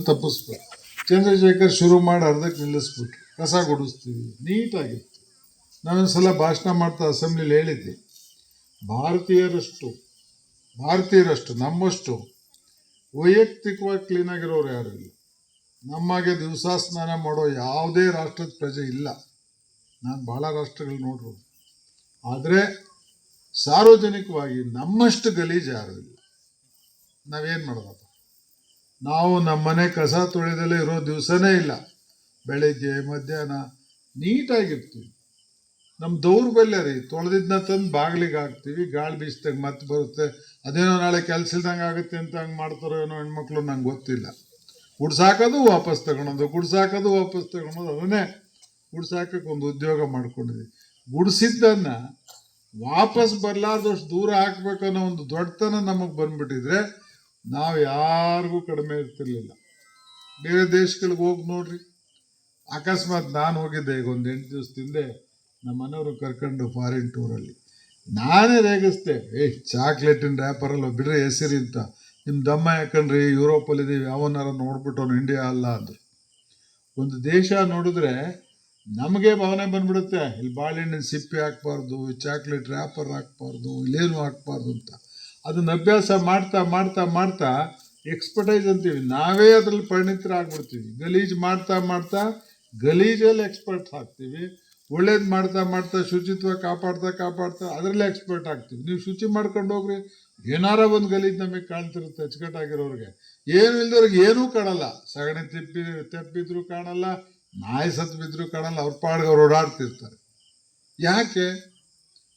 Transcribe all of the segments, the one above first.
ತಪ್ಪಿಸ್ಬೇಕು. ಚಂದ್ರಶೇಖರ್ ಶುರು ಮಾಡಿ ಅರ್ಧಕ್ಕೆ ನಿಲ್ಲಿಸ್ಬಿಟ್ಟು ಕಸ ಗುಡಿಸ್ತೀವಿ. ನೀಟಾಗಿತ್ತು. ನಾನೊಂದ್ಸಲ ಭಾಷಣ ಮಾಡ್ತಾ ಅಸೆಂಬ್ಲಿಲಿ ಹೇಳಿದ್ದೆ. ಭಾರತೀಯರಷ್ಟು ಭಾರತೀಯರಷ್ಟು, ನಮ್ಮಷ್ಟು ವೈಯಕ್ತಿಕವಾಗಿ ಕ್ಲೀನಾಗಿರೋರು ಯಾರು ಇಲ್ಲ. ನಮಗೆ ದಿವಸ ಸ್ನಾನ ಮಾಡೋ ಯಾವುದೇ ರಾಷ್ಟ್ರದ ಪ್ರಜೆ ಇಲ್ಲ. ನಾನು ಭಾಳ ರಾಷ್ಟ್ರಗಳು ನೋಡ್ರು. ಆದರೆ ಸಾರ್ವಜನಿಕವಾಗಿ ನಮ್ಮಷ್ಟು ಗಲೀಜು ಯಾರು ಇಲ್ಲ. ನಾವೇನು ಮಾಡೋದಪ್ಪ? ನಾವು ನಮ್ಮನೆ ಕಸ ತೊಳೆದಲ್ಲೇ ಇರೋ ದಿವಸನೇ ಇಲ್ಲ. ಬೆಳಗ್ಗೆ, ಮಧ್ಯಾಹ್ನ ನೀಟಾಗಿರ್ತೀವಿ. ನಮ್ಮ ದೌರ್ಬಲ್ಯ ರೀ. ತೊಳೆದಿದ್ದನ್ನ ತಂದು ಬಾಗಿಲಿಗೆ ಹಾಕ್ತೀವಿ, ಗಾಳಿ ಬೀಸ್ದಾಗ ಮತ್ತೆ ಬರುತ್ತೆ. ಅದೇನೋ ನಾಳೆ ಕೆಲಸ ಇಲ್ದಂಗೆ ಆಗುತ್ತೆ ಅಂತ ಹಂಗೆ ಮಾಡ್ತಾರೋ ಏನೋ ಹೆಣ್ಮಕ್ಳು ನಂಗೆ ಗೊತ್ತಿಲ್ಲ. ಗುಡ್ಸಾಕೋದು ವಾಪಸ್ ತಗೊಳೋದು ಗುಡ್ಸಾಕೋದು ವಾಪಸ್ ತಗೊಳೋದು, ಅದನ್ನೇ ಗುಡ್ಸಾಕಕ್ಕೆ ಒಂದು ಉದ್ಯೋಗ ಮಾಡ್ಕೊಂಡಿದ್ವಿ. ಗುಡಿಸಿದ್ದನ್ನು ವಾಪಸ್ ಬರಲಾರ್ದಷ್ಟು ದೂರ ಹಾಕ್ಬೇಕನ್ನೋ ಒಂದು ದೊಡ್ಡತನ ನಮಗೆ ಬಂದ್ಬಿಟ್ಟಿದ್ರೆ ನಾವು ಯಾರಿಗೂ ಕಡಿಮೆ ಇರ್ತಿರ್ಲಿಲ್ಲ. ಬೇರೆ ದೇಶಗಳಿಗೆ ಹೋಗಿ ನೋಡ್ರಿ. ಅಕಸ್ಮಾತ್ ನಾನು ಹೋಗಿದ್ದೆ ಈಗ ಒಂದು ಎಂಟು ದಿವಸದಿಂದ ನಮ್ಮ ಮನೆಯವರು ಕರ್ಕೊಂಡು ಫಾರಿನ್ ಟೂರಲ್ಲಿ ನಾನೇ ರೇಗಿಸ್ದೆ ಏಯ್ ಚಾಕ್ಲೇಟಿನ ರ್ಯಾಪರಲ್ಲ ಬಿಡ್ರಿ ಹೆಸರಿ ಅಂತ ನಿಮ್ಮ ದಮ್ಮ ಯಾಕಂಡ್ರಿ ಯುರೋಪಲ್ಲಿದ್ದೀವಿ ಯಾವನಾರ ನೋಡ್ಬಿಟ್ಟು ಅವ್ನು ಇಂಡಿಯಾ ಅಲ್ಲ ಅಂದರು. ಒಂದು ದೇಶ ನೋಡಿದ್ರೆ ನಮಗೆ ಭಾವನೆ ಬಂದ್ಬಿಡುತ್ತೆ, ಇಲ್ಲಿ ಬಾಳೆಹಣ್ಣಿನ ಸಿಪ್ಪೆ ಹಾಕ್ಬಾರ್ದು, ಚಾಕ್ಲೇಟ್ ರ್ಯಾಪರ್ ಹಾಕ್ಬಾರ್ದು, ಇಲ್ಲೇನು ಹಾಕ್ಬಾರ್ದು ಅಂತ. ಅದನ್ನ ಅಭ್ಯಾಸ ಮಾಡ್ತಾ ಮಾಡ್ತಾ ಮಾಡ್ತಾ ಎಕ್ಸ್ಪರ್ಟೈಸ್ ಅಂತೀವಿ. ನಾವೇ ಅದ್ರಲ್ಲಿ ಪರಿಣಿತರಾಗ್ಬಿಡ್ತೀವಿ. ಗಲೀಜು ಮಾಡ್ತಾ ಮಾಡ್ತಾ ಗಲೀಜಲ್ಲಿ ಎಕ್ಸ್ಪರ್ಟ್ ಆಗ್ತೀವಿ. ಒಳ್ಳೇದು ಮಾಡ್ತಾ ಮಾಡ್ತಾ ಶುಚಿತ್ವ ಕಾಪಾಡ್ತಾ ಕಾಪಾಡ್ತಾ ಅದರಲ್ಲೇ ಎಕ್ಸ್ಪರ್ಟ್ ಆಗ್ತೀವಿ. ನೀವು ಶುಚಿ ಮಾಡ್ಕೊಂಡು ಹೋಗ್ರಿ. ಏನಾರ ಒಂದು ಗಲೀಜು ನಮಗೆ ಕಾಣ್ತಿರುತ್ತೆ ಅಚ್ಚುಕಟ್ಟಾಗಿರೋರಿಗೆ. ಏನು ಇಲ್ದವ್ರಿಗೆ ಏನೂ ಕಾಣಲ್ಲ. ಸಗಣಿ ತಿಪ್ಪಿ, ತೆಪ್ಪಿದ್ರು ಕಾಣಲ್ಲ, ನಾಯಿ ಸತ್ತು ಕಾಣಲ್ಲ. ಅವ್ರ ಪಾಡ್ಗೆ ಅವ್ರು ಓಡಾಡ್ತಿರ್ತಾರೆ. ಯಾಕೆ?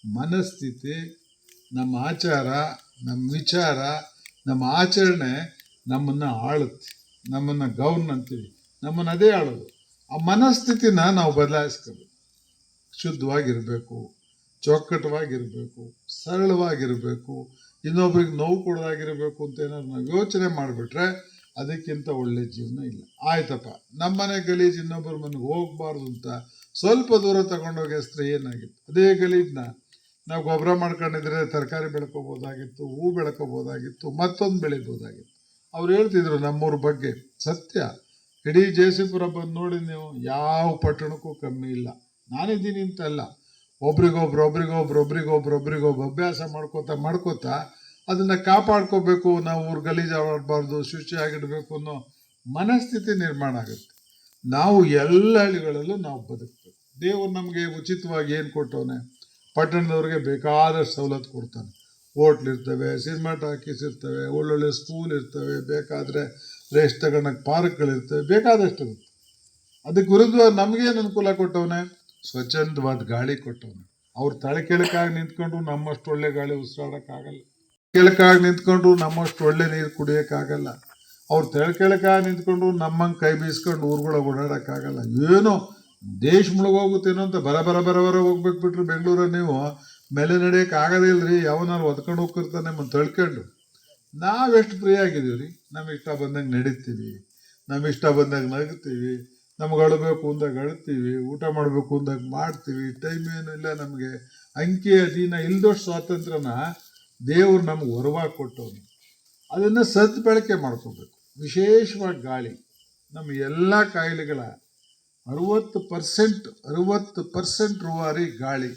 ಮನಸ್ಥಿತಿ, ನಮ್ಮ ಆಚಾರ ನಮ್ಮ ವಿಚಾರ, ನಮ್ಮ ಆಚರಣೆ ನಮ್ಮನ್ನು ಆಳುತ್ತೆ. ನಮ್ಮನ್ನು ಗೌರ್ನ್ ಅಂತೀವಿ. ನಮ್ಮನ್ನು ಅದೇ ಆಳೋದು. ಆ ಮನಸ್ಥಿತಿನ ನಾವು ಬದಲಾಯಿಸ್ಕೋಬೇಕು. ಶುದ್ಧವಾಗಿರಬೇಕು, ಚೌಕಟ್ಟವಾಗಿರಬೇಕು, ಸರಳವಾಗಿರಬೇಕು, ಇನ್ನೊಬ್ರಿಗೆ ನೋವು ಕೊಡೋದಾಗಿರಬೇಕು ಅಂತ ಏನಾದ್ರು ನಾವು ಯೋಚನೆ ಮಾಡಿಬಿಟ್ರೆ ಅದಕ್ಕಿಂತ ಒಳ್ಳೆ ಜೀವನ ಇಲ್ಲ. ಆಯ್ತಪ್ಪ. ನಮ್ಮನೆ ಗಲೀಜು ಇನ್ನೊಬ್ಬರ ಮನೆಗೆ ಹೋಗಬಾರ್ದು ಅಂತ ಸ್ವಲ್ಪ ದೂರ ತಗೊಂಡೋಗಿ ಹೆಸ್ರೆ ಏನಾಗಿತ್ತು? ಅದೇ ಗಲೀಜನ್ನ ನಾವು ಗೊಬ್ಬರ ಮಾಡ್ಕೊಂಡಿದ್ರೆ ತರಕಾರಿ ಬೆಳ್ಕೋಬೋದಾಗಿತ್ತು, ಹೂ ಬೆಳ್ಕೋಬೋದಾಗಿತ್ತು, ಮತ್ತೊಂದು ಬೆಳಿಬೋದಾಗಿತ್ತು. ಅವ್ರು ಹೇಳ್ತಿದ್ರು ನಮ್ಮೂರ ಬಗ್ಗೆ, ಸತ್ಯ. ಇಡೀ ಜೇಸಿಪುರ ಬಂದು ನೋಡಿ ನೀವು, ಯಾವ ಪಟ್ಟಣಕ್ಕೂ ಕಮ್ಮಿ ಇಲ್ಲ. ನಾನಿದ್ದೀನಿ ಅಂತಲ್ಲ. ಒಬ್ರಿಗೊಬ್ರು ಒಬ್ರಿಗೊಬ್ರು ಒಬ್ರಿಗೊಬ್ರು ಒಬ್ರಿಗೊಬ್ರು ಅಭ್ಯಾಸ ಮಾಡ್ಕೋತಾ ಮಾಡ್ಕೋತಾ ಅದನ್ನು ಕಾಪಾಡ್ಕೋಬೇಕು, ನಾವು ಊರು ಗಲೀಜು ಆಡಬಾರ್ದು ಶುಚಿಯಾಗಿಡಬೇಕು ಅನ್ನೋ ಮನಸ್ಥಿತಿ ನಿರ್ಮಾಣ ಆಗುತ್ತೆ. ನಾವು ಎಲ್ಲ ಹಳ್ಳಿಗಳಲ್ಲೂ ನಾವು ಬದುಕಬೇಕು. ದೇವರು ನಮಗೆ ಉಚಿತವಾಗಿ ಏನು ಕೊಟ್ಟವನೆ? ಪಟ್ಟಣದವ್ರಿಗೆ ಬೇಕಾದಷ್ಟು ಸವಲತ್ತು ಕೊಡ್ತಾನೆ ಹೋಟ್ಲ್ ಇರ್ತವೆ ಸಿನಿಮಾ ಟಾಕೀಸ್ ಇರ್ತವೆ, ಒಳ್ಳೊಳ್ಳೆ ಸ್ಕೂಲ್ ಇರ್ತವೆ, ಬೇಕಾದರೆ ರೇಷ್ ತಗೊಳಕ್ಕೆ ಪಾರ್ಕ್ಗಳಿರ್ತವೆ, ಬೇಕಾದಷ್ಟು ಇರುತ್ತೆ. ಅದಕ್ಕೆ ವಿರುದ್ಧ ನಮಗೇನು ಅನುಕೂಲ ಕೊಟ್ಟವನೆ? ಸ್ವಚ್ಛಂದವಾದ ಗಾಳಿ ಕೊಟ್ಟವನು. ಅವ್ರು ತಲೆ ಕೆಳಕಾಗಿ ನಿಂತ್ಕೊಂಡು ನಮ್ಮಷ್ಟು ಒಳ್ಳೆ ಗಾಳಿ ಉಸಿರಾಡೋಕ್ಕಾಗಲ್ಲ. ಕೆಳಕಾಗಿ ನಿಂತ್ಕೊಂಡು ನಮ್ಮಷ್ಟು ಒಳ್ಳೆ ನೀರು ಕುಡಿಯೋಕ್ಕಾಗಲ್ಲ. ಅವ್ರು ತಳೆ ಕೆಳಕಾಗಿ ನಿಂತ್ಕೊಂಡು ನಮ್ಮಂಗೆ ಕೈ ಬೀಸ್ಕೊಂಡು ಊರುಗಳ ಓಡಾಡೋಕ್ಕಾಗಲ್ಲ. ಏನೋ ದೇಶ ಮುಳುಗೋಗುತ್ತೇನೋ ಅಂತ ಬರ ಬರ ಬರ ಬರ ಹೋಗ್ಬೇಕು ಬಿಟ್ರೆ ಬೆಂಗಳೂರಲ್ಲಿ ನೀವು. ಮೇಲೆ ನಡೆಯೋಕೆ ಆಗೋದೇ ಇಲ್ರಿ, ಯಾವನಾರು ಒದ್ಕೊಂಡು ಹೋಗ್ತಿರ್ತಾನೆ ಮತ್ತೆ ತಳ್ಕೊಂಡು. ನಾವೆಷ್ಟು ಫ್ರೀ ಆಗಿದ್ದೀವಿ ರೀ ನಮಗೆ ಇಷ್ಟ ಬಂದಂಗೆ ನಡೀತೀವಿ. ನಮಗೆ ಇಷ್ಟ ಬಂದಾಗ ನಗ್ತೀವಿ. ನಮ್ಗೆ ಅಳಬೇಕು ಅಂದಾಗ ಅಳ್ತೀವಿ. ಊಟ ಮಾಡಬೇಕು ಅಂದಾಗ ಮಾಡ್ತೀವಿ. ಟೈಮ್ ಏನೂ ಇಲ್ಲ ನಮಗೆ. ಅಂಕಿ ಅಧೀನ ಇಲ್ದಷ್ಟು ಸ್ವಾತಂತ್ರ್ಯನ ದೇವರು ನಮ್ಗೆ ಹೊರವಾಗಿ ಕೊಟ್ಟವನು. ಅದನ್ನು ಸದ್ಬಳಕೆ ಮಾಡ್ಕೋಬೇಕು. ವಿಶೇಷವಾಗಿ ಗಾಳಿ. ನಮ್ಮ ಎಲ್ಲ ಕಾಯಿಲೆಗಳ ಅರುವತ್ತು ಪರ್ಸೆಂಟ್ ಅರುವತ್ತು ಪರ್ಸೆಂಟ್ ರೂವಾರಿ ಗಾಳಿ.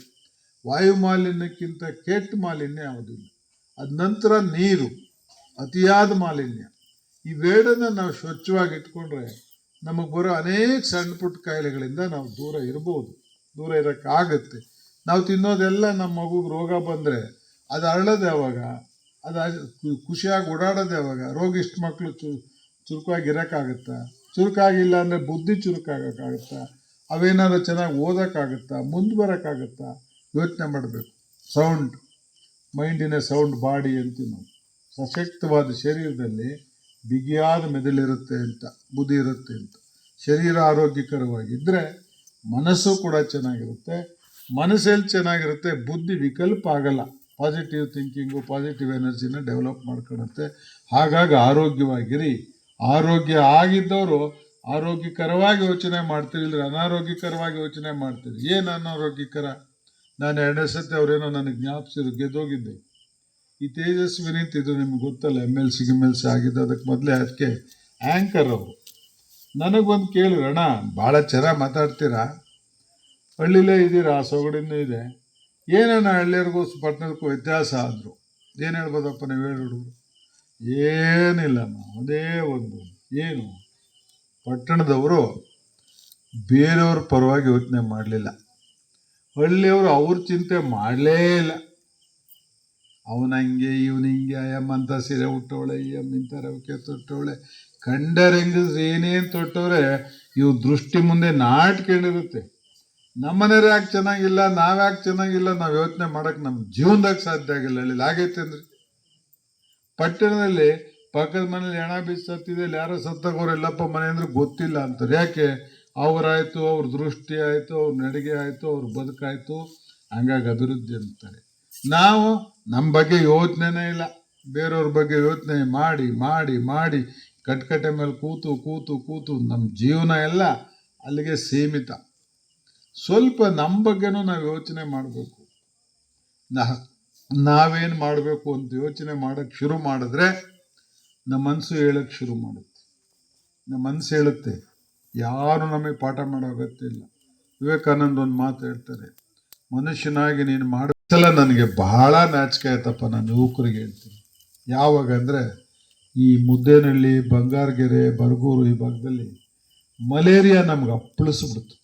ವಾಯು ಮಾಲಿನ್ಯಕ್ಕಿಂತ ಕೆಟ್ಟ ಮಾಲಿನ್ಯ ಯಾವುದಿಲ್ಲ. ಅದ ನಂತರ ನೀರು, ಅತಿಯಾದ ಮಾಲಿನ್ಯ. ಇವೆರಡನ್ನ ನಾವು ಸ್ವಚ್ಛವಾಗಿ ಇಟ್ಕೊಂಡ್ರೆ ನಮಗೆ ಬರೋ ಅನೇಕ ಸಣ್ಣ ಪುಟ್ಟ ಕಾಯಿಲೆಗಳಿಂದ ನಾವು ದೂರ ಇರ್ಬೋದು. ದೂರ ಇರೋಕ್ಕಾಗತ್ತೆ ನಾವು ತಿನ್ನೋದೆಲ್ಲ ನಮ್ಮ ಮಗುಗೆ ರೋಗ ಬಂದರೆ ಅದು ಅರಳೋದು ಯಾವಾಗ? ಅದು ಖುಷಿಯಾಗಿ ಓಡಾಡೋದು ಯಾವಾಗ? ರೋಗ ಇಷ್ಟು ಮಕ್ಕಳು ಚು, ಚುರುಕಾಗಿ ಚುರುಕಾಗಿಲ್ಲ ಅಂದರೆ ಬುದ್ಧಿ ಚುರುಕಾಗಕ್ಕಾಗುತ್ತಾ? ಅವೇನಾದರೂ ಚೆನ್ನಾಗಿ ಓದೋಕ್ಕಾಗುತ್ತಾ? ಮುಂದೆ ಬರೋಕ್ಕಾಗುತ್ತಾ? ಯೋಚನೆ ಮಾಡಬೇಕು. ಸೌಂಡ್. ಮೈಂಡಿನ ಸೌಂಡ್ ಬಾಡಿ ಅಂತೀವಿ ನಾವು. ಸಶಕ್ತವಾದ ಶರೀರದಲ್ಲಿ ಬಿಗಿಯಾದ ಮೆದುಳಿರುತ್ತೆ ಅಂತ, ಬುದ್ಧಿ ಇರುತ್ತೆ ಅಂತ. ಶರೀರ ಆರೋಗ್ಯಕರವಾಗಿದ್ದರೆ ಮನಸ್ಸು ಕೂಡ ಚೆನ್ನಾಗಿರುತ್ತೆ. ಮನಸ್ಸಲ್ಲಿ ಚೆನ್ನಾಗಿರುತ್ತೆ, ಬುದ್ಧಿ ವಿಕಲ್ಪ ಆಗಲ್ಲ. ಪಾಸಿಟಿವ್ ಥಿಂಕಿಂಗು ಪಾಸಿಟಿವ್ ಎನರ್ಜಿನ ಡೆವಲಪ್ ಮಾಡ್ಕೊಳುತ್ತೆ. ಹಾಗಾಗಿ ಆರೋಗ್ಯವಾಗಿರಿ. ಆರೋಗ್ಯ ಆಗಿದ್ದವರು ಆರೋಗ್ಯಕರವಾಗಿ ಯೋಚನೆ ಮಾಡ್ತೀವಿ ಇಲ್ಲರೆ ಅನಾರೋಗ್ಯಕರವಾಗಿ ಯೋಚನೆ ಮಾಡ್ತೀವಿ ಏನು ಅನಾರೋಗ್ಯಕರ? ನಾನು ಎರಡನೇ ಸತಿ ಅವರೇನೋ ನನಗೆ ಜ್ಞಾಪಿಸಿದ್ರು, ಗೆದ್ದೋಗಿದ್ದೆ. ಈ ತೇಜಸ್ವಿನಿ ಇದು ನಿಮ್ಗೆ ಗೊತ್ತಲ್ಲ M L C M L C ಆಗಿದ್ದು, ಅದಕ್ಕೆ ಮೊದಲೇ ಅದಕ್ಕೆ ಆ್ಯಂಕರ್ ಅವರು. ನನಗೆ ಬಂದು ಕೇಳಿದ್ರು ಅಣ್ಣ, ಭಾಳ ಚೆನ್ನಾಗಿ ಮಾತಾಡ್ತೀರಾ? ಹಳ್ಳಿಲೇ ಇದ್ದೀರಾ ಸೊಗಡಿನೂ ಇದೆ. ಏನಣ್ಣ ಹಳ್ಳಿಯರಿಗೂ ಪಟ್ಟಣಕ್ಕೂ ವ್ಯತ್ಯಾಸ ಆದರು? ಏನು ಹೇಳ್ಬೋದಪ್ಪ ನೀವು ಹೇಳಿ ಹುಡುಗರು? ಏನಿಲ್ಲಮ್ಮ ಅದೇ ಒಂದು ಏನು? ಪಟ್ಟಣದವರು ಬೇರೆಯವ್ರ ಪರವಾಗಿ ಯೋಚನೆ ಮಾಡಲಿಲ್ಲ. ಹಳ್ಳಿಯವರು ಅವ್ರ ಚಿಂತೆ ಮಾಡಲೇ ಇಲ್ಲ. ಅವನ ಹಂಗೆ ಅಯ್ಯಮ್ಮ ಅಯ್ಯಮ್ಮಂತ ಸೀರೆ ಉಟ್ಟವಳೆ, ಅಯ್ಯಮ್ಮ ಇಂಥ ರವಿಕೆ ತೊಟ್ಟವಳೆ ಕಂಡರೆಂಗು ಏನೇನು ತೊಟ್ಟವ್ರೆ ಇವು ದೃಷ್ಟಿ ಮುಂದೆ ನಾಟ್ಕೊಂಡಿರುತ್ತೆ. ನಮ್ಮನೆಯವ್ರು ಯಾಕೆ ಚೆನ್ನಾಗಿಲ್ಲ, ನಾವ್ಯಾಕೆ ಚೆನ್ನಾಗಿಲ್ಲ, ನಾವು ಯೋಚನೆ ಮಾಡೋಕ್ಕೆ ನಮ್ಮ ಜೀವನದಾಗ ಸಾಧ್ಯ ಆಗಿಲ್ಲ. ಹಳ್ಳಿಲಿ ಆಗೈತೆ ಅಂದ್ರೆ? ಪಟ್ಟಣದಲ್ಲಿ ಪಕ್ಕದ ಮನೇಲಿ ಹೆಣ ಬಿಸಿ ಸತ್ತಿದೆ ಇಲ್ಲಿ ಯಾರೋ ಸತ್ತಾಗೋರು ಎಲ್ಲಪ್ಪ ಮನೆ ಅಂದ್ರೆ ಗೊತ್ತಿಲ್ಲ ಅಂತಾರೆ. ಯಾಕೆ? ಅವರಾಯಿತು, ಅವ್ರ ದೃಷ್ಟಿ ಆಯಿತು, ಅವ್ರ ನಡಿಗೆ ಆಯಿತು, ಅವ್ರ ಬದುಕಾಯ್ತು, ಹಂಗಾಗಿ ಅಭಿವೃದ್ಧಿ ಅಂತಾರೆ. ನಾವು ನಮ್ಮ ಬಗ್ಗೆ ಯೋಚನೆನೇ ಇಲ್ಲ. ಬೇರೆಯವ್ರ ಬಗ್ಗೆ ಯೋಚನೆ ಮಾಡಿ ಮಾಡಿ ಮಾಡಿ ಕಟ್ಕಟ್ಟೆ ಮೇಲೆ ಕೂತು ಕೂತು ಕೂತು ನಮ್ಮ ಜೀವನ ಎಲ್ಲ ಅಲ್ಲಿಗೆ ಸೀಮಿತ. ಸ್ವಲ್ಪ ನಮ್ಮ ಬಗ್ಗೆನೂ ನಾವು ಯೋಚನೆ ಮಾಡಬೇಕು. ನಾ ನಾವೇನು ಮಾಡಬೇಕು ಅಂತ ಯೋಚನೆ ಮಾಡೋಕ್ಕೆ ಶುರು ಮಾಡಿದ್ರೆ ನಮ್ಮ ಮನಸ್ಸು ಹೇಳಕ್ಕೆ ಶುರು ಮಾಡುತ್ತೆ. ನಮ್ಮ ಮನಸ್ಸು ಹೇಳುತ್ತೆ, ಯಾರು ನಮಗೆ ಪಾಠ ಮಾಡೋ ಅಗತ್ಯ ಇಲ್ಲ. ವಿವೇಕಾನಂದ ಒಂದು ಮಾತು ಹೇಳ್ತಾರೆ, ಮನುಷ್ಯನಾಗಿ ನೀನು ಸಲ ನನಗೆ ಬಹಳ ನಾಚಿಕೆ ಆಯ್ತಪ್ಪ, ನಾನು ಯುವಕರಿಗೆ ಹೇಳ್ತೀನಿ. ಯಾವಾಗ ಅಂದರೆ ಈ ಮುದ್ದೇನಹಳ್ಳಿ, ಬಂಗಾರಗೆರೆ, ಬರಗೂರು ಈ ಭಾಗದಲ್ಲಿ ಮಲೇರಿಯಾ ನಮ್ಗೆ ಅಪ್ಪಳಿಸ್ಬಿಡ್ತು.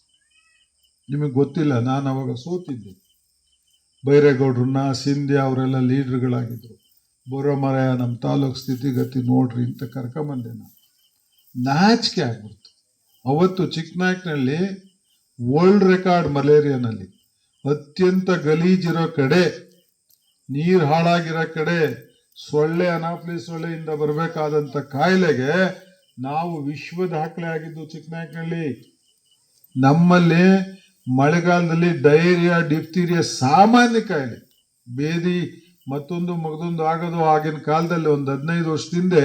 ನಿಮಗೆ ಗೊತ್ತಿಲ್ಲ, ನಾನು ಅವಾಗ ಸೋತಿದ್ದೆ. ಬೈರೇಗೌಡ್ರನ್ನ ಸಿಂಧೆ ಅವರೆಲ್ಲ ಲೀಡ್ರ್ಗಳಾಗಿದ್ದರು ಬರೋ ಮರ ನಮ್ಮ ತಾಲೂಕು ಸ್ಥಿತಿಗತಿ ನೋಡ್ರಿ ಅಂತ ಕರ್ಕೊಂಬಂದೆ ನಾನು. ನಾಚಿಕೆ ಆಗ್ಬಿಡ್ತು. ಅವತ್ತು ಚಿಕ್ಕನಾಯಕ್ನಲ್ಲಿ ವರ್ಲ್ಡ್ ರೆಕಾರ್ಡ್ ಮಲೇರಿಯಾನಲ್ಲಿ ಅತ್ಯಂತ ಗಲೀಜಿರೋ ಕಡೆ, ನೀರು ಹಾಳಾಗಿರೋ ಕಡೆ, ಸೊಳ್ಳೆ, ಅನಾಪ್ಲಿ ಸೊಳ್ಳೆಯಿಂದ ಬರಬೇಕಾದಂಥ ಕಾಯಿಲೆಗೆ ನಾವು ವಿಶ್ವ ದಾಖಲೆ ಆಗಿದ್ದು ಚಿಕ್ಕನಾಯಕ್ನಲ್ಲಿ ನಮ್ಮಲ್ಲಿ ಮಳೆಗಾಲದಲ್ಲಿ ಡೈರಿಯಾ, ಡಿಫ್ತೀರಿಯಾ ಸಾಮಾನ್ಯ ಕಾಯಿಲೆ. ಬೇದಿ ಮತ್ತೊಂದು ಮಗದೊಂದು ಆಗೋದು ಆಗಿನ ಕಾಲದಲ್ಲಿ ಒಂದು ಹದಿನೈದು ವರ್ಷದಿಂದೆ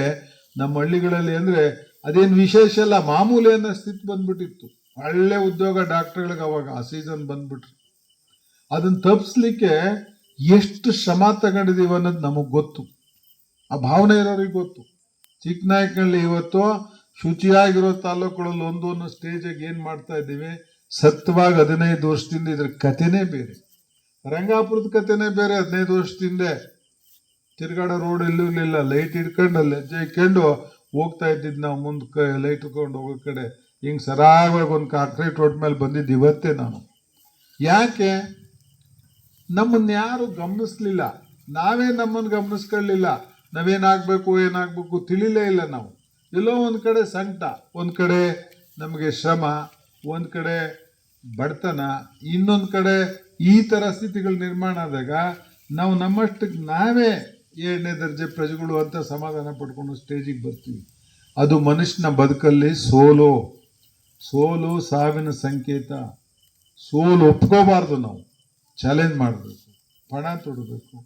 ನಮ್ಮ ಹಳ್ಳಿಗಳಲ್ಲಿ ಅಂದರೆ ಅದೇನು ವಿಶೇಷ ಅಲ್ಲ, ಮಾಮೂಲಿ ಅನ್ನೋ ಸ್ಥಿತಿ ಬಂದ್ಬಿಟ್ಟಿತ್ತು. ಒಳ್ಳೆ ಉದ್ಯೋಗ ಡಾಕ್ಟರ್ಗಳಿಗೆ ಅವಾಗ ಆ ಸೀಸನ್ ಬಂದ್ಬಿಟ್ರು. ಅದನ್ನು ತಪ್ಪಿಸ್ಲಿಕ್ಕೆ ಎಷ್ಟು ಶ್ರಮ ತಗೊಂಡಿದ್ದೀವಿ ಅನ್ನೋದು ನಮಗೆ ಗೊತ್ತು. ಆ ಭಾವನೆ ಇರೋರಿಗೆ ಗೊತ್ತು. ಚಿಕ್ಕನಾಯಕಲ್ಲಿ ಇವತ್ತು ಶುಚಿಯಾಗಿರೋ ತಾಲೂಕುಗಳಲ್ಲಿ ಒಂದು ಅನ್ನೋ ಸ್ಟೇಜಿಗೆ ಏನು ಮಾಡ್ತಾ ಇದ್ದೀವಿ? ಸತ್ವಾಗಿ ಹದಿನೈದು ವರ್ಷದಿಂದ ಇದ್ರ ಕಥೆನೇ ಬೇರೆ. ರಂಗಾಪುರದ ಕಥೆನೇ ಬೇರೆ, ಹದಿನೈದು ವರ್ಷದಿಂದ ತಿರ್ಗಾಡೋ ರೋಡ್ ಎಲ್ಲೂ ಇರಲಿಲ್ಲ. ಲೈಟ್ ಹಿಡ್ಕೊಂಡು ಅಲ್ಲಿ ಹೆಜ್ಜೆ ಇಟ್ಕೊಂಡು ಹೋಗ್ತಾ ಇದ್ದಿದ್ದು ನಾವು ಮುಂದೆ ಲೈಟ್ ಇಟ್ಕೊಂಡು ಹೋಗೋ ಕಡೆ. ಹಿಂಗೆ ಸರಾಗವಾಗಿ ಒಂದು ಕಾಂಕ್ರೀಟ್ ರೋಡ್ ಮೇಲೆ ಬಂದಿದ್ದು ಇವತ್ತೇ ನಾನು. ಯಾಕೆ? ನಮ್ಮನ್ನ ಯಾರು ಗಮನಿಸ್ಲಿಲ್ಲ. ನಾವೇ ನಮ್ಮನ್ನು ಗಮನಿಸ್ಕೊಳ್ಳಿಲ್ಲ. ನಾವೇನಾಗಬೇಕು, ಏನಾಗಬೇಕು ತಿಳಿಲೇ ಇಲ್ಲ ನಾವು. ಎಲ್ಲೋ ಒಂದು ಕಡೆ ಸಂಕಟ, ಒಂದು ಕಡೆ ನಮಗೆ ಶ್ರಮ. ಒಂದು ಕಡೆ ಬಡತನ, ಇನ್ನೊಂದು ಕಡೆ ಈ ಥರ ಸ್ಥಿತಿಗಳು ನಿರ್ಮಾಣ ಆದಾಗ ನಾವು ನಮ್ಮಷ್ಟಕ್ಕೆ ನಾವೇ ಏಳನೇ ದರ್ಜೆ ಪ್ರಜೆಗಳು ಅಂತ ಸಮಾಧಾನ ಪಡ್ಕೊಂಡು ಸ್ಟೇಜಿಗೆ ಬರ್ತೀವಿ. ಅದು ಮನುಷ್ಯನ ಬದುಕಲ್ಲಿ ಸೋಲು ಸೋಲು ಸಾವಿನ ಸಂಕೇತ, ಸೋಲು ಒಪ್ಕೋಬಾರ್ದು ನಾವು. ಚಾಲೆಂಜ್ ಮಾಡಬೇಕು, ಪಣ ತೊಡಬೇಕು.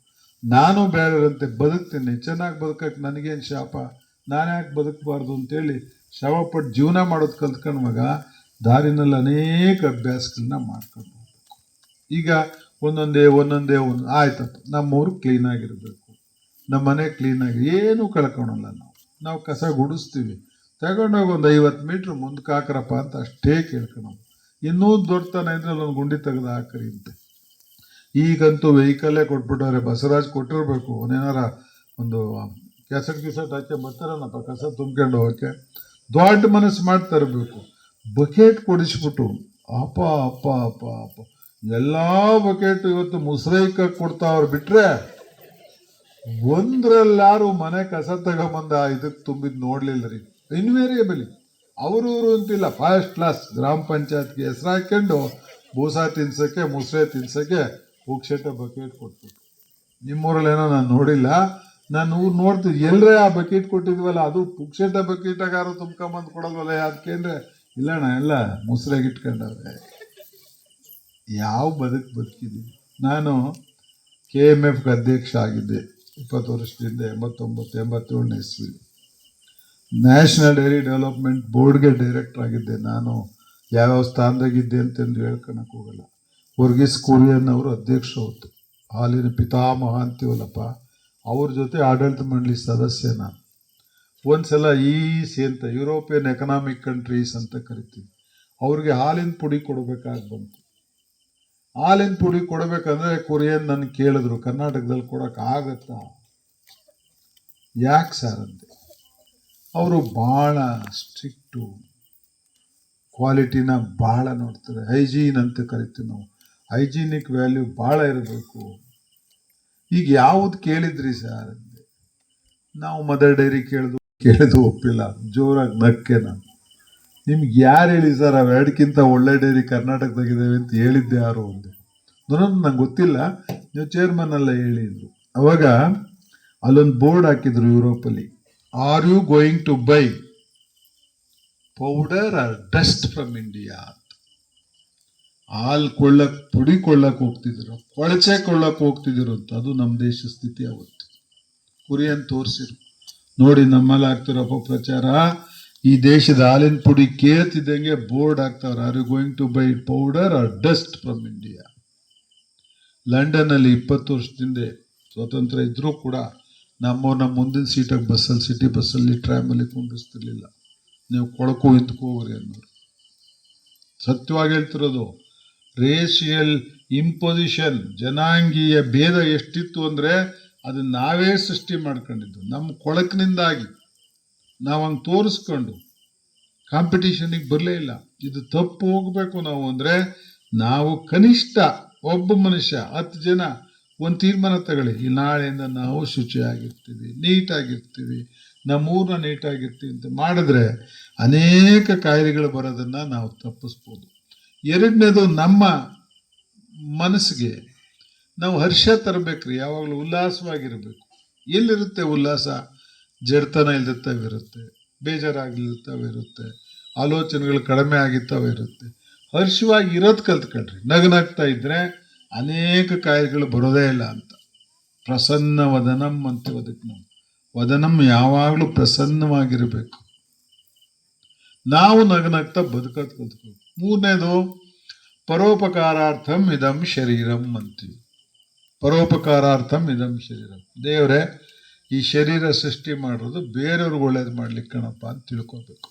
ನಾನು ಬೇರೆಯವರಂತೆ ಬದುಕ್ತೀನಿ, ಚೆನ್ನಾಗಿ ಬದುಕಕ್ಕೆ ನನಗೇನು ಶಾಪ? ನಾನು ಯಾಕೆ ಬದುಕಬಾರ್ದು ಅಂತೇಳಿ ಶವಪಟ್ಟು ಜೀವನ ಮಾಡೋದು ಕಲ್ತ್ಕೊಂಡು ಮಗ ದಾರಿನಲ್ಲಿ ಅನೇಕ ಅಭ್ಯಾಸಗಳನ್ನ ಮಾಡ್ಕೊಂಡು ಹೋಗ್ಬೇಕು. ಈಗ ಒಂದೊಂದೇ ಒಂದೊಂದೇ, ಒಂದು ಆಯ್ತಪ್ಪ ನಮ್ಮವರು ಕ್ಲೀನಾಗಿರಬೇಕು ನಮ್ಮ ಮನೆ ಕ್ಲೀನಾಗಿ ಏನೂ ಕಳ್ಕೊಳಲ್ಲ ನಾವು. ನಾವು ಕಸ ಗುಡಿಸ್ತೀವಿ. ತಗೊಂಡೋಗಿ ಒಂದು ಐವತ್ತು ಮೀಟ್ರ್ ಮುಂದೆ ಹಾಕ್ರಪ್ಪ ಅಂತ ಅಷ್ಟೇ ಕೇಳ್ಕೊಳವು ಇನ್ನೂ ದೊಡ್ಡತನ ಇದ್ರೆ ಅಲ್ಲೊಂದು ಗುಂಡಿ ತೆಗೆದು ಹಾಕ್ರಿ ಅಂತ. ಈಗಂತೂ ವೆಹಿಕಲ್ಲೇ ಕೊಟ್ಬಿಟ್ಟವ್ರೆ, ಬಸವರಾಜ್ ಕೊಟ್ಟಿರಬೇಕು. ಅವನೇನಾರ ಒಂದು ಕೆಸಟ್ ಗಿಸಟ್ ಹಾಕಿ ಬರ್ತಾರನಪ್ಪ ಕಸ ತುಂಬ್ಕೊಂಡು ಹೋಗಕ್ಕೆ. ದೊಡ್ಡ ಮನಸ್ಸು ಮಾಡಿ ತರಬೇಕು ಬಕೆಟ್ ಕೊಡಿಸ್ಬಿಟ್ಟು, ಅಪ್ಪ ಅಪ್ಪ ಅಪ್ಪ ಅಪ್ಪ. ಎಲ್ಲ ಬಕೆಟ್ ಇವತ್ತು ಮುಸ್ರೈಕ ಕೊಡ್ತಾವ್ರು ಬಿಟ್ರೆ, ಒಂದ್ರಲ್ಲಾರು ಮನೆ ಕಸ ತಗೊಂಬಂದ ಇದಕ್ಕೆ ತುಂಬಿದ್ ನೋಡ್ಲಿಲ್ಲ ರೀ. ಇನ್ವೇರಿಯಬಲಿ ಅವ್ರೂರು ಅಂತಿಲ್ಲ. ಫಸ್ಟ್ ಕ್ಲಾಸ್ ಗ್ರಾಮ ಪಂಚಾಯತ್ಗೆ ಹೆಸರು ಹಾಕೊಂಡು ಬೂಸ ತಿನ್ಸಕ್ಕೆ, ಮುಸ್ರೆ ತಿನ್ಸಕ್ಕೆ ಪುಕ್ಷೇಟ ಬಕೆಟ್ ಕೊಟ್ಬಿಟ್ಟು ನಿಮ್ಮೂರಲ್ಲಿ ಏನೋ ನಾನು ನೋಡಿಲ್ಲ. ನಾನು ಊರು ನೋಡ್ತೀನಿ ಎಲ್ಲರೇ ಆ ಬಕೆಟ್ ಕೊಟ್ಟಿದ್ವಲ್ಲ, ಅದು ಪುಕ್ಷೇಟ ಬಕೆಟಾಗಾರು ತುಂಬ್ಕೊಂಬಂದು ಕೊಡಲ್ವಲ್ಲ ಯಾಕೆ ಅಂದ್ರೆ ಇಲ್ಲಣ್ಣ, ಎಲ್ಲ ಮುಸ್ರೆಗೆ ಇಟ್ಕೊಂಡವ್ರೆ. ಯಾವ ಬದುಕು ಬದುಕಿದ್ದೀನಿ ನಾನು ಕೆ ಎಂ ಎಫ್ಗೆ ಅಧ್ಯಕ್ಷ ಆಗಿದ್ದೆ, ಇಪ್ಪತ್ತು ವರ್ಷದಿಂದ ಎಂಬತ್ತೊಂಬತ್ತು, ಎಂಬತ್ತೇಳನೇ ಇಸ್ವಿ. ನ್ಯಾಷನಲ್ ಡೈರಿ ಡೆವಲಪ್ಮೆಂಟ್ ಬೋರ್ಡ್ಗೆ ಡೈರೆಕ್ಟರ್ ಆಗಿದ್ದೆ. ನಾನು ಯಾವ್ಯಾವ ಸ್ಥಾನದಾಗಿದ್ದೆ ಅಂತಂದು ಹೇಳ್ಕೊಳಕ್ಕೆ ಹೋಗಲ್ಲ. ವರ್ಗೀಸ್ ಕುರಿಯನ್ ಅವರು ಅಧ್ಯಕ್ಷ ಹೊತ್ತು ಹಾಲಿನ ಪಿತಾಮಹ ಅಂತೀವಲ್ಲಪ್ಪ, ಅವ್ರ ಜೊತೆ ಆಡಳಿತ ಮಂಡಳಿ ಸದಸ್ಯ ನಾನು. ಒಂದ್ಸಲ ಸಲ ಸಿ ಅಂತ ಯುರೋಪಿಯನ್ ಎಕನಾಮಿಕ್ ಕಂಟ್ರೀಸ್ ಅಂತ ಕರಿತೀವಿ. ಅವ್ರಿಗೆ ಹಾಲಿನ ಪುಡಿ ಕೊಡಬೇಕಾಗಿ ಬಂತು. ಹಾಲಿನ ಪುಡಿ ಕೊಡಬೇಕಂದ್ರೆ ಕೊರಿಯನ್ ನನ್ನ ಕೇಳಿದ್ರು, ಕರ್ನಾಟಕದಲ್ಲಿ ಕೊಡೋಕೆ ಆಗತ್ತಾ? ಯಾಕೆ ಸರ್ ಅಂದೆ? ಅವರು ಭಾಳ ಸ್ಟ್ರಿಕ್ಟು, ಕ್ವಾಲಿಟಿನ ಭಾಳ ನೋಡ್ತಾರೆ. ಹೈಜೀನ್ ಅಂತ ಕರಿತೀವಿ ನಾವು. ಹೈಜೀನಿಕ್ ವ್ಯಾಲ್ಯೂ ಭಾಳ ಇರಬೇಕು. ಈಗ ಯಾವುದು ಕೇಳಿದ್ರಿ ಸರ್ ನಾವು ಮದರ್ ಡೈರಿ ಕೇಳಿದ್ವು ಕೇಳಿದ್ವು ಒಪ್ಪಿಲ್ಲ. ಜೋರಾಗಿ ನಕ್ಕೆ ನಾನು. ನಿಮ್ಗೆ ಯಾರು ಹೇಳಿ ಸರ್ ಅವೆರಡಕ್ಕಿಂತ ಒಳ್ಳೆ ಡೈರಿ ಕರ್ನಾಟಕದಾಗಿದ್ದಾವೆ ಅಂತ ಹೇಳಿದ್ದೆ ಯಾರು ಅಂದೆ ನನ್ನೊಂದು ನಂಗೆ ಗೊತ್ತಿಲ್ಲ. ನೀವು ಚೇರ್ಮನ್ ಎಲ್ಲ ಹೇಳಿದ್ರು ಅವಾಗ ಅಲ್ಲೊಂದು ಬೋರ್ಡ್ ಹಾಕಿದ್ರು ಯುರೋಪಲ್ಲಿ. Are you going to buy powder or dust from India ಹಾಲು ಕೊಳ್ಳಕ್ಕೆ ಪುಡಿ ಕೊಳ್ಳಕ್ಕೆ ಹೋಗ್ತಿದ್ರು. ಕೊಳಚೆ ಕೊಳ್ಳಕ್ಕೆ ಹೋಗ್ತಿದ್ರು ಅಂತ. ಅದು ನಮ್ಮ ದೇಶ ಸ್ಥಿತಿ ಅವತ್ತು ಕುರಿಯನ್ ತೋರಿಸಿರು. ನೋಡಿ ನಮ್ಮಲ್ಲಿ ಆಗ್ತಿರೋ ಅಪಪ್ರಚಾರ ಈ ದೇಶದ ಹಾಲಿನ ಪುಡಿ ಕೇಳ್ತಿದ್ದಂಗೆ board ಆಗ್ತಾವ್ರೆ are you going to buy powder or dust from India London ಅಲ್ಲಿ ಇಪ್ಪತ್ತು ವರ್ಷದಿಂದ ಸ್ವತಂತ್ರ ಇದ್ದರೂ ಕೂಡ ನಮ್ಮವ್ರನ್ನ ಮುಂದಿನ ಸೀಟಾಗಿ ಬಸ್ಸಲ್ಲಿ, ಸಿಟಿ ಬಸ್ಸಲ್ಲಿ ಟ್ರಾಮಲ್ಲಿ ಕುಂಡಿಸ್ತಿರ್ಲಿಲ್ಲ. ನೀವು ಕೊಳಕು ಹಿಂದ್ಕೋಗ್ರಿ ಅನ್ನೋರು. ಸತ್ಯವಾಗಿ ಹೇಳ್ತಿರೋದು ರೇಷಿಯಲ್ ಇಂಪೊಸಿಷನ್ ಜನಾಂಗೀಯ ಭೇದ ಎಷ್ಟಿತ್ತು ಅಂದರೆ ಅದನ್ನ ನಾವೇ ಸೃಷ್ಟಿ ಮಾಡ್ಕೊಂಡಿದ್ದು. ನಮ್ಮ ಕೊಳಕಿನಿಂದಾಗಿ ನಾವು ಹಂಗೆ ತೋರಿಸ್ಕೊಂಡು ಕಾಂಪಿಟೇಷನಿಗೆ ಬರಲೇ ಇಲ್ಲ. ಇದು ತಪ್ಪು ಹೋಗಬೇಕು ನಾವು ಅಂದರೆ ನಾವು ಕನಿಷ್ಠ ಒಬ್ಬ ಮನುಷ್ಯ, ಹತ್ತು ಜನ ಒಂದು ತೀರ್ಮಾನ ತಗೊಳ್ಳಿ. ಈ ನಾಳೆಯಿಂದ ನಾವು ಶುಚಿಯಾಗಿರ್ತೀವಿ, ನೀಟಾಗಿರ್ತೀವಿ, ನಮ್ಮೂರನ್ನ ನೀಟಾಗಿರ್ತೀವಿ ಅಂತ ಮಾಡಿದ್ರೆ ಅನೇಕ ಕಾಯಿಲೆಗಳು ಬರೋದನ್ನು ನಾವು ತಪ್ಪಿಸ್ಬೋದು. ಎರಡನೇದು ನಮ್ಮ ಮನಸ್ಸಿಗೆ ನಾವು ಹರ್ಷ ತರಬೇಕ್ರಿ, ಯಾವಾಗಲೂ ಉಲ್ಲಾಸವಾಗಿರಬೇಕು. ಎಲ್ಲಿರುತ್ತೆ ಉಲ್ಲಾಸ? ಜಡ್ತನ ಇರುತ್ತೆ ಆಲೋಚನೆಗಳು ಕಡಿಮೆ ಇರುತ್ತೆ ಹರ್ಷವಾಗಿ ಇರೋದು ಕಲ್ತ್ಕೊಳ್ರಿ. ನಗನಾಗ್ತಾ ಇದ್ರೆ ಅನೇಕ ಕಾಯಿಲೆಗಳು ಬರೋದೇ ಇಲ್ಲ ಅಂತ. ಪ್ರಸನ್ನ ವದನಂ ಅಂತ ಅದಕ್ಕೆ ನಾವು. ವದನಂ ಯಾವಾಗಲೂ ಪ್ರಸನ್ನವಾಗಿರಬೇಕು. ನಾವು ನಗನಾಗ್ತಾ ಬದುಕೋದು ಕಲ್ತ್ಕೊಳ್ಬೇಕು ಮೂರನೇದು ಪರೋಪಕಾರಾರ್ಥಂ ಇದಂ ಶರೀರಂ ಅಂತೀವಿ. ಪರೋಪಕಾರಾರ್ಥಂ ಇದಂ ಶರೀರ. ದೇವರೇ, ಈ ಶರೀರ ಸೃಷ್ಟಿ ಮಾಡೋದು ಬೇರೆಯವ್ರಿಗೆ ಒಳ್ಳೇದು ಮಾಡ್ಲಿಕ್ಕೆ ಕಣಪ್ಪ ಅಂತ ತಿಳ್ಕೊಬೇಕು.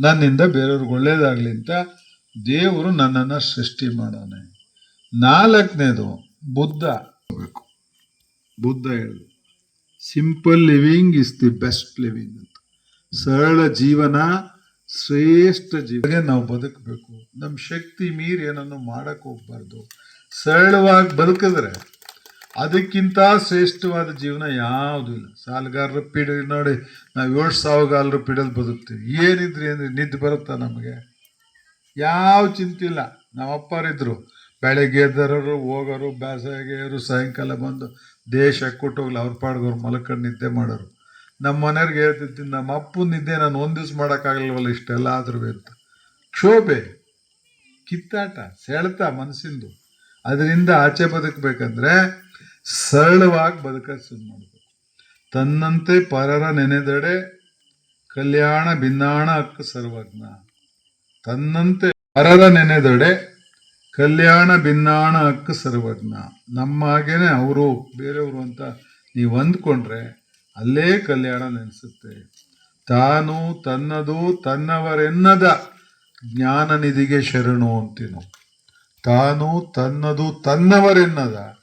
ನನ್ನಿಂದ ಬೇರೆಯವ್ರಿಗೆ ಒಳ್ಳೇದಾಗ್ಲಿ ಅಂತ ದೇವರು ನನ್ನನ್ನು ಸೃಷ್ಟಿ ಮಾಡೋಣ ನಾಲ್ಕನೇದು ಬುದ್ಧ. ಬೇಕು ಬುದ್ಧ ಹೇಳುದು simple living is the best living ಅಂತ. ಸರಳ ಜೀವನ, ಶ್ರೇಷ್ಠ ಜೀವನ. ನಾವು ಬದುಕಬೇಕು. ನಮ್ಮ ಶಕ್ತಿ ಮೀರಿ ಏನನ್ನು ಮಾಡಕ್ಕೆ ಹೋಗ್ಬಾರ್ದು. ಸರಳವಾಗಿ ಬದುಕಿದ್ರೆ ಅದಕ್ಕಿಂತ ಶ್ರೇಷ್ಠವಾದ ಜೀವನ ಯಾವುದೂ ಇಲ್ಲ. ಸಾಲಗಾರರ ಪೀಡೆ ನೋಡಿ, ನಾವು ಏಳು ಸಾವಿರಗಾಲರ ಪೀಡಲ್ಲಿ ಬದುಕ್ತೀವಿ. ಏನಿದ್ರಿ ಅಂದರೆ ನಿದ್ದೆ ಬರುತ್ತಾ ನಮಗೆ? ಯಾವ ಚಿಂತೆ ಇಲ್ಲ. ನಮ್ಮಪ್ಪರಿದ್ದರು ಬೆಳಗ್ಗೆ ಎದ್ದರರು ಹೋಗೋರು ಬ್ಯಾಸಗೆಯರು ಸಾಯಂಕಾಲ ಬಂದು ದೇಶ ಕೊಟ್ಟೋಗ್ಲಿ ಅವ್ರ ಪಾಡ್ಗೋರು ಮಲ್ಕೊಂಡು ನಿದ್ದೆ ಮಾಡೋರು. ನಮ್ಮ ಮನೆಯವ್ರಿಗೆ ಹೇಳ್ತಿದ್ದೀನಿ ನಮ್ಮ ಅಪ್ಪನ ನಿದ್ದೆ ನಾನು ಒಂದು ದಿವ್ಸ ಮಾಡೋಕ್ಕಾಗಲ್ವಲ್ಲ ಇಷ್ಟೆಲ್ಲ ಆದರೂ ಅಂತ. ಕ್ಷೋಭೆ, ಕಿತ್ತಾಟ, ಸೆಳೆತ ಮನಸ್ಸಿಂದು ಅದರಿಂದ ಆಚೆ ಬದುಕಬೇಕಂದ್ರೆ ಸರಳವಾಗಿ ಬದುಕಕ್ಕೆ ಶುರು ಮಾಡಬೇಕು ತನ್ನಂತೆ ಪರರ ನೆನೆದಡೆ ಕಲ್ಯಾಣ ಭಿನ್ನಾಣ ಹಕ್ಕು ಸರ್ವಜ್ಞ. ತನ್ನಂತೆ ಪರರ ನೆನೆದಡೆ ಕಲ್ಯಾಣ ಭಿನ್ನಾಣ ಹಕ್ಕು ಸರ್ವಜ್ಞ. ನಮ್ಮ ಹಾಗೇನೆ ಅವರು, ಬೇರೆಯವರು ಅಂತ ನೀವು ಅಂದ್ಕೊಂಡ್ರೆ ಅಲ್ಲೇ ಕಲ್ಯಾಣ ನೆನೆಸುತ್ತೆ. ತಾನು ತನ್ನದು ತನ್ನವರೆನ್ನದ ಜ್ಞಾನ ನಿಧಿಗೆ ಶರಣು ಅಂತೀನೋ. ತಾನು ತನ್ನದು ತನ್ನವರೆನ್ನದ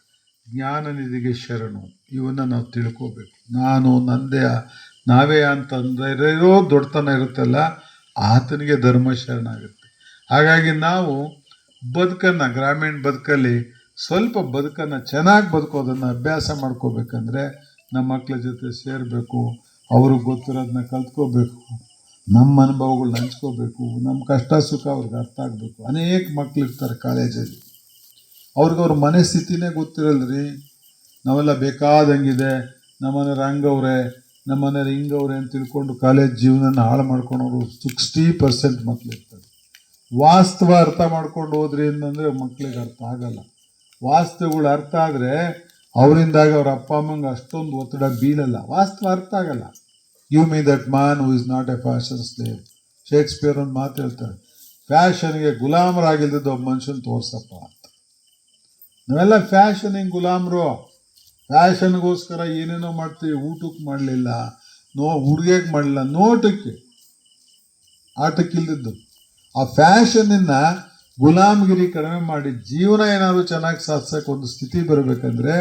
ಜ್ಞಾನ ನಿಧಿಗೆ ಶರಣು. ಇವನ್ನ ನಾವು ತಿಳ್ಕೋಬೇಕು. ನಾನು ನಂದೆಯ, ನಾವೇ ಅಂತಂದರೆ ದೊಡ್ಡತನ ಇರುತ್ತಲ್ಲ, ಆತನಿಗೆ ಧರ್ಮ ಶರಣಾಗುತ್ತೆ. ಹಾಗಾಗಿ ನಾವು ಬದುಕನ್ನು, ಗ್ರಾಮೀಣ ಬದುಕಲ್ಲಿ ಸ್ವಲ್ಪ ಬದುಕನ್ನು, ಚೆನ್ನಾಗಿ ಬದುಕೋದನ್ನು ಅಭ್ಯಾಸ ಮಾಡ್ಕೋಬೇಕಂದ್ರೆ ನಮ್ಮ ಮಕ್ಕಳ ಜೊತೆ ಸೇರಬೇಕು, ಅವ್ರಿಗೆ ಗೊತ್ತಿರೋದನ್ನ ಕಲ್ತ್ಕೋಬೇಕು, ನಮ್ಮ ಅನುಭವಗಳನ್ನ ಹಂಚ್ಕೋಬೇಕು, ನಮ್ಮ ಕಷ್ಟ ಸುಖ ಅವ್ರಿಗೆ ಅರ್ಥ ಆಗಬೇಕು. ಅನೇಕ ಮಕ್ಕಳಿರ್ತಾರೆ ಕಾಲೇಜಲ್ಲಿ. ಅವ್ರಿಗೆ ಅವ್ರ ಮನೆ ಸ್ಥಿತಿನೇ ಗೊತ್ತಿರಲ್ರಿ. ನಾವೆಲ್ಲ ಬೇಕಾದಂಗಿದೆ. ನಮ್ಮನೆಯವ್ರು ಹಂಗವ್ರೆ, ನಮ್ಮನೆಯವ್ರು ಹಿಂಗವ್ರೆ ಅಂತ ತಿಳ್ಕೊಂಡು ಕಾಲೇಜ್ ಜೀವನನ ಹಾಳು ಮಾಡ್ಕೊಳೋರು ಸಿಕ್ಸ್ಟಿ ಪರ್ಸೆಂಟ್ ಮಕ್ಳು ಇರ್ತಾರೆ. ವಾಸ್ತವ ಅರ್ಥ ಮಾಡ್ಕೊಂಡು ಹೋದ್ರಿ ಅಂತಂದರೆ ಮಕ್ಳಿಗೆ ಅರ್ಥ ಆಗಲ್ಲ. ವಾಸ್ತವಗಳು ಅರ್ಥ ಆದರೆ ಅವರಿಂದಾಗಿ ಅವ್ರ ಅಪ್ಪ ಅಮ್ಮಂಗೆ ಅಷ್ಟೊಂದು ಒತ್ತಡ ಬೀಳಲ್ಲ. ವಾಸ್ತವ ಅರ್ಥ ಆಗಲ್ಲ. You me that man who is not a fashion slave Shakespeare ಒಂದು ಮಾತು ಹೇಳ್ತಾರೆ ಫ್ಯಾಷನ್ಗೆ ಗುಲಾಮರಾಗಿಲ್ದಿದ್ದ ಒಬ್ಬ ಮನುಷ್ಯನ ತೋರ್ಸಪ್ಪ. ನಾವೆಲ್ಲ ಫ್ಯಾಷನಿಗೆ ಗುಲಾಮರು. ಫ್ಯಾಷನ್ಗೋಸ್ಕರ ಏನೇನೋ ಮಾಡ್ತೀವಿ, ಊಟಕ್ಕೆ ಮಾಡಲಿಲ್ಲ. ನೋ ಹುಡುಗಿಗೆ ಮಾಡಲಿಲ್ಲ, ನೋಟಕ್ಕೆ. ಆಟಕ್ಕಿಲ್ದಿದ್ದು. ಆ ಫ್ಯಾಷನನ್ನು ಗುಲಾಮಗಿರಿ ಕಡಿಮೆ ಮಾಡಿ ಜೀವನ ಏನಾದರೂ ಚೆನ್ನಾಗಿ ಸಾಧಿಸೋಕೆ ಒಂದು ಸ್ಥಿತಿ ಬರಬೇಕಂದ್ರೆ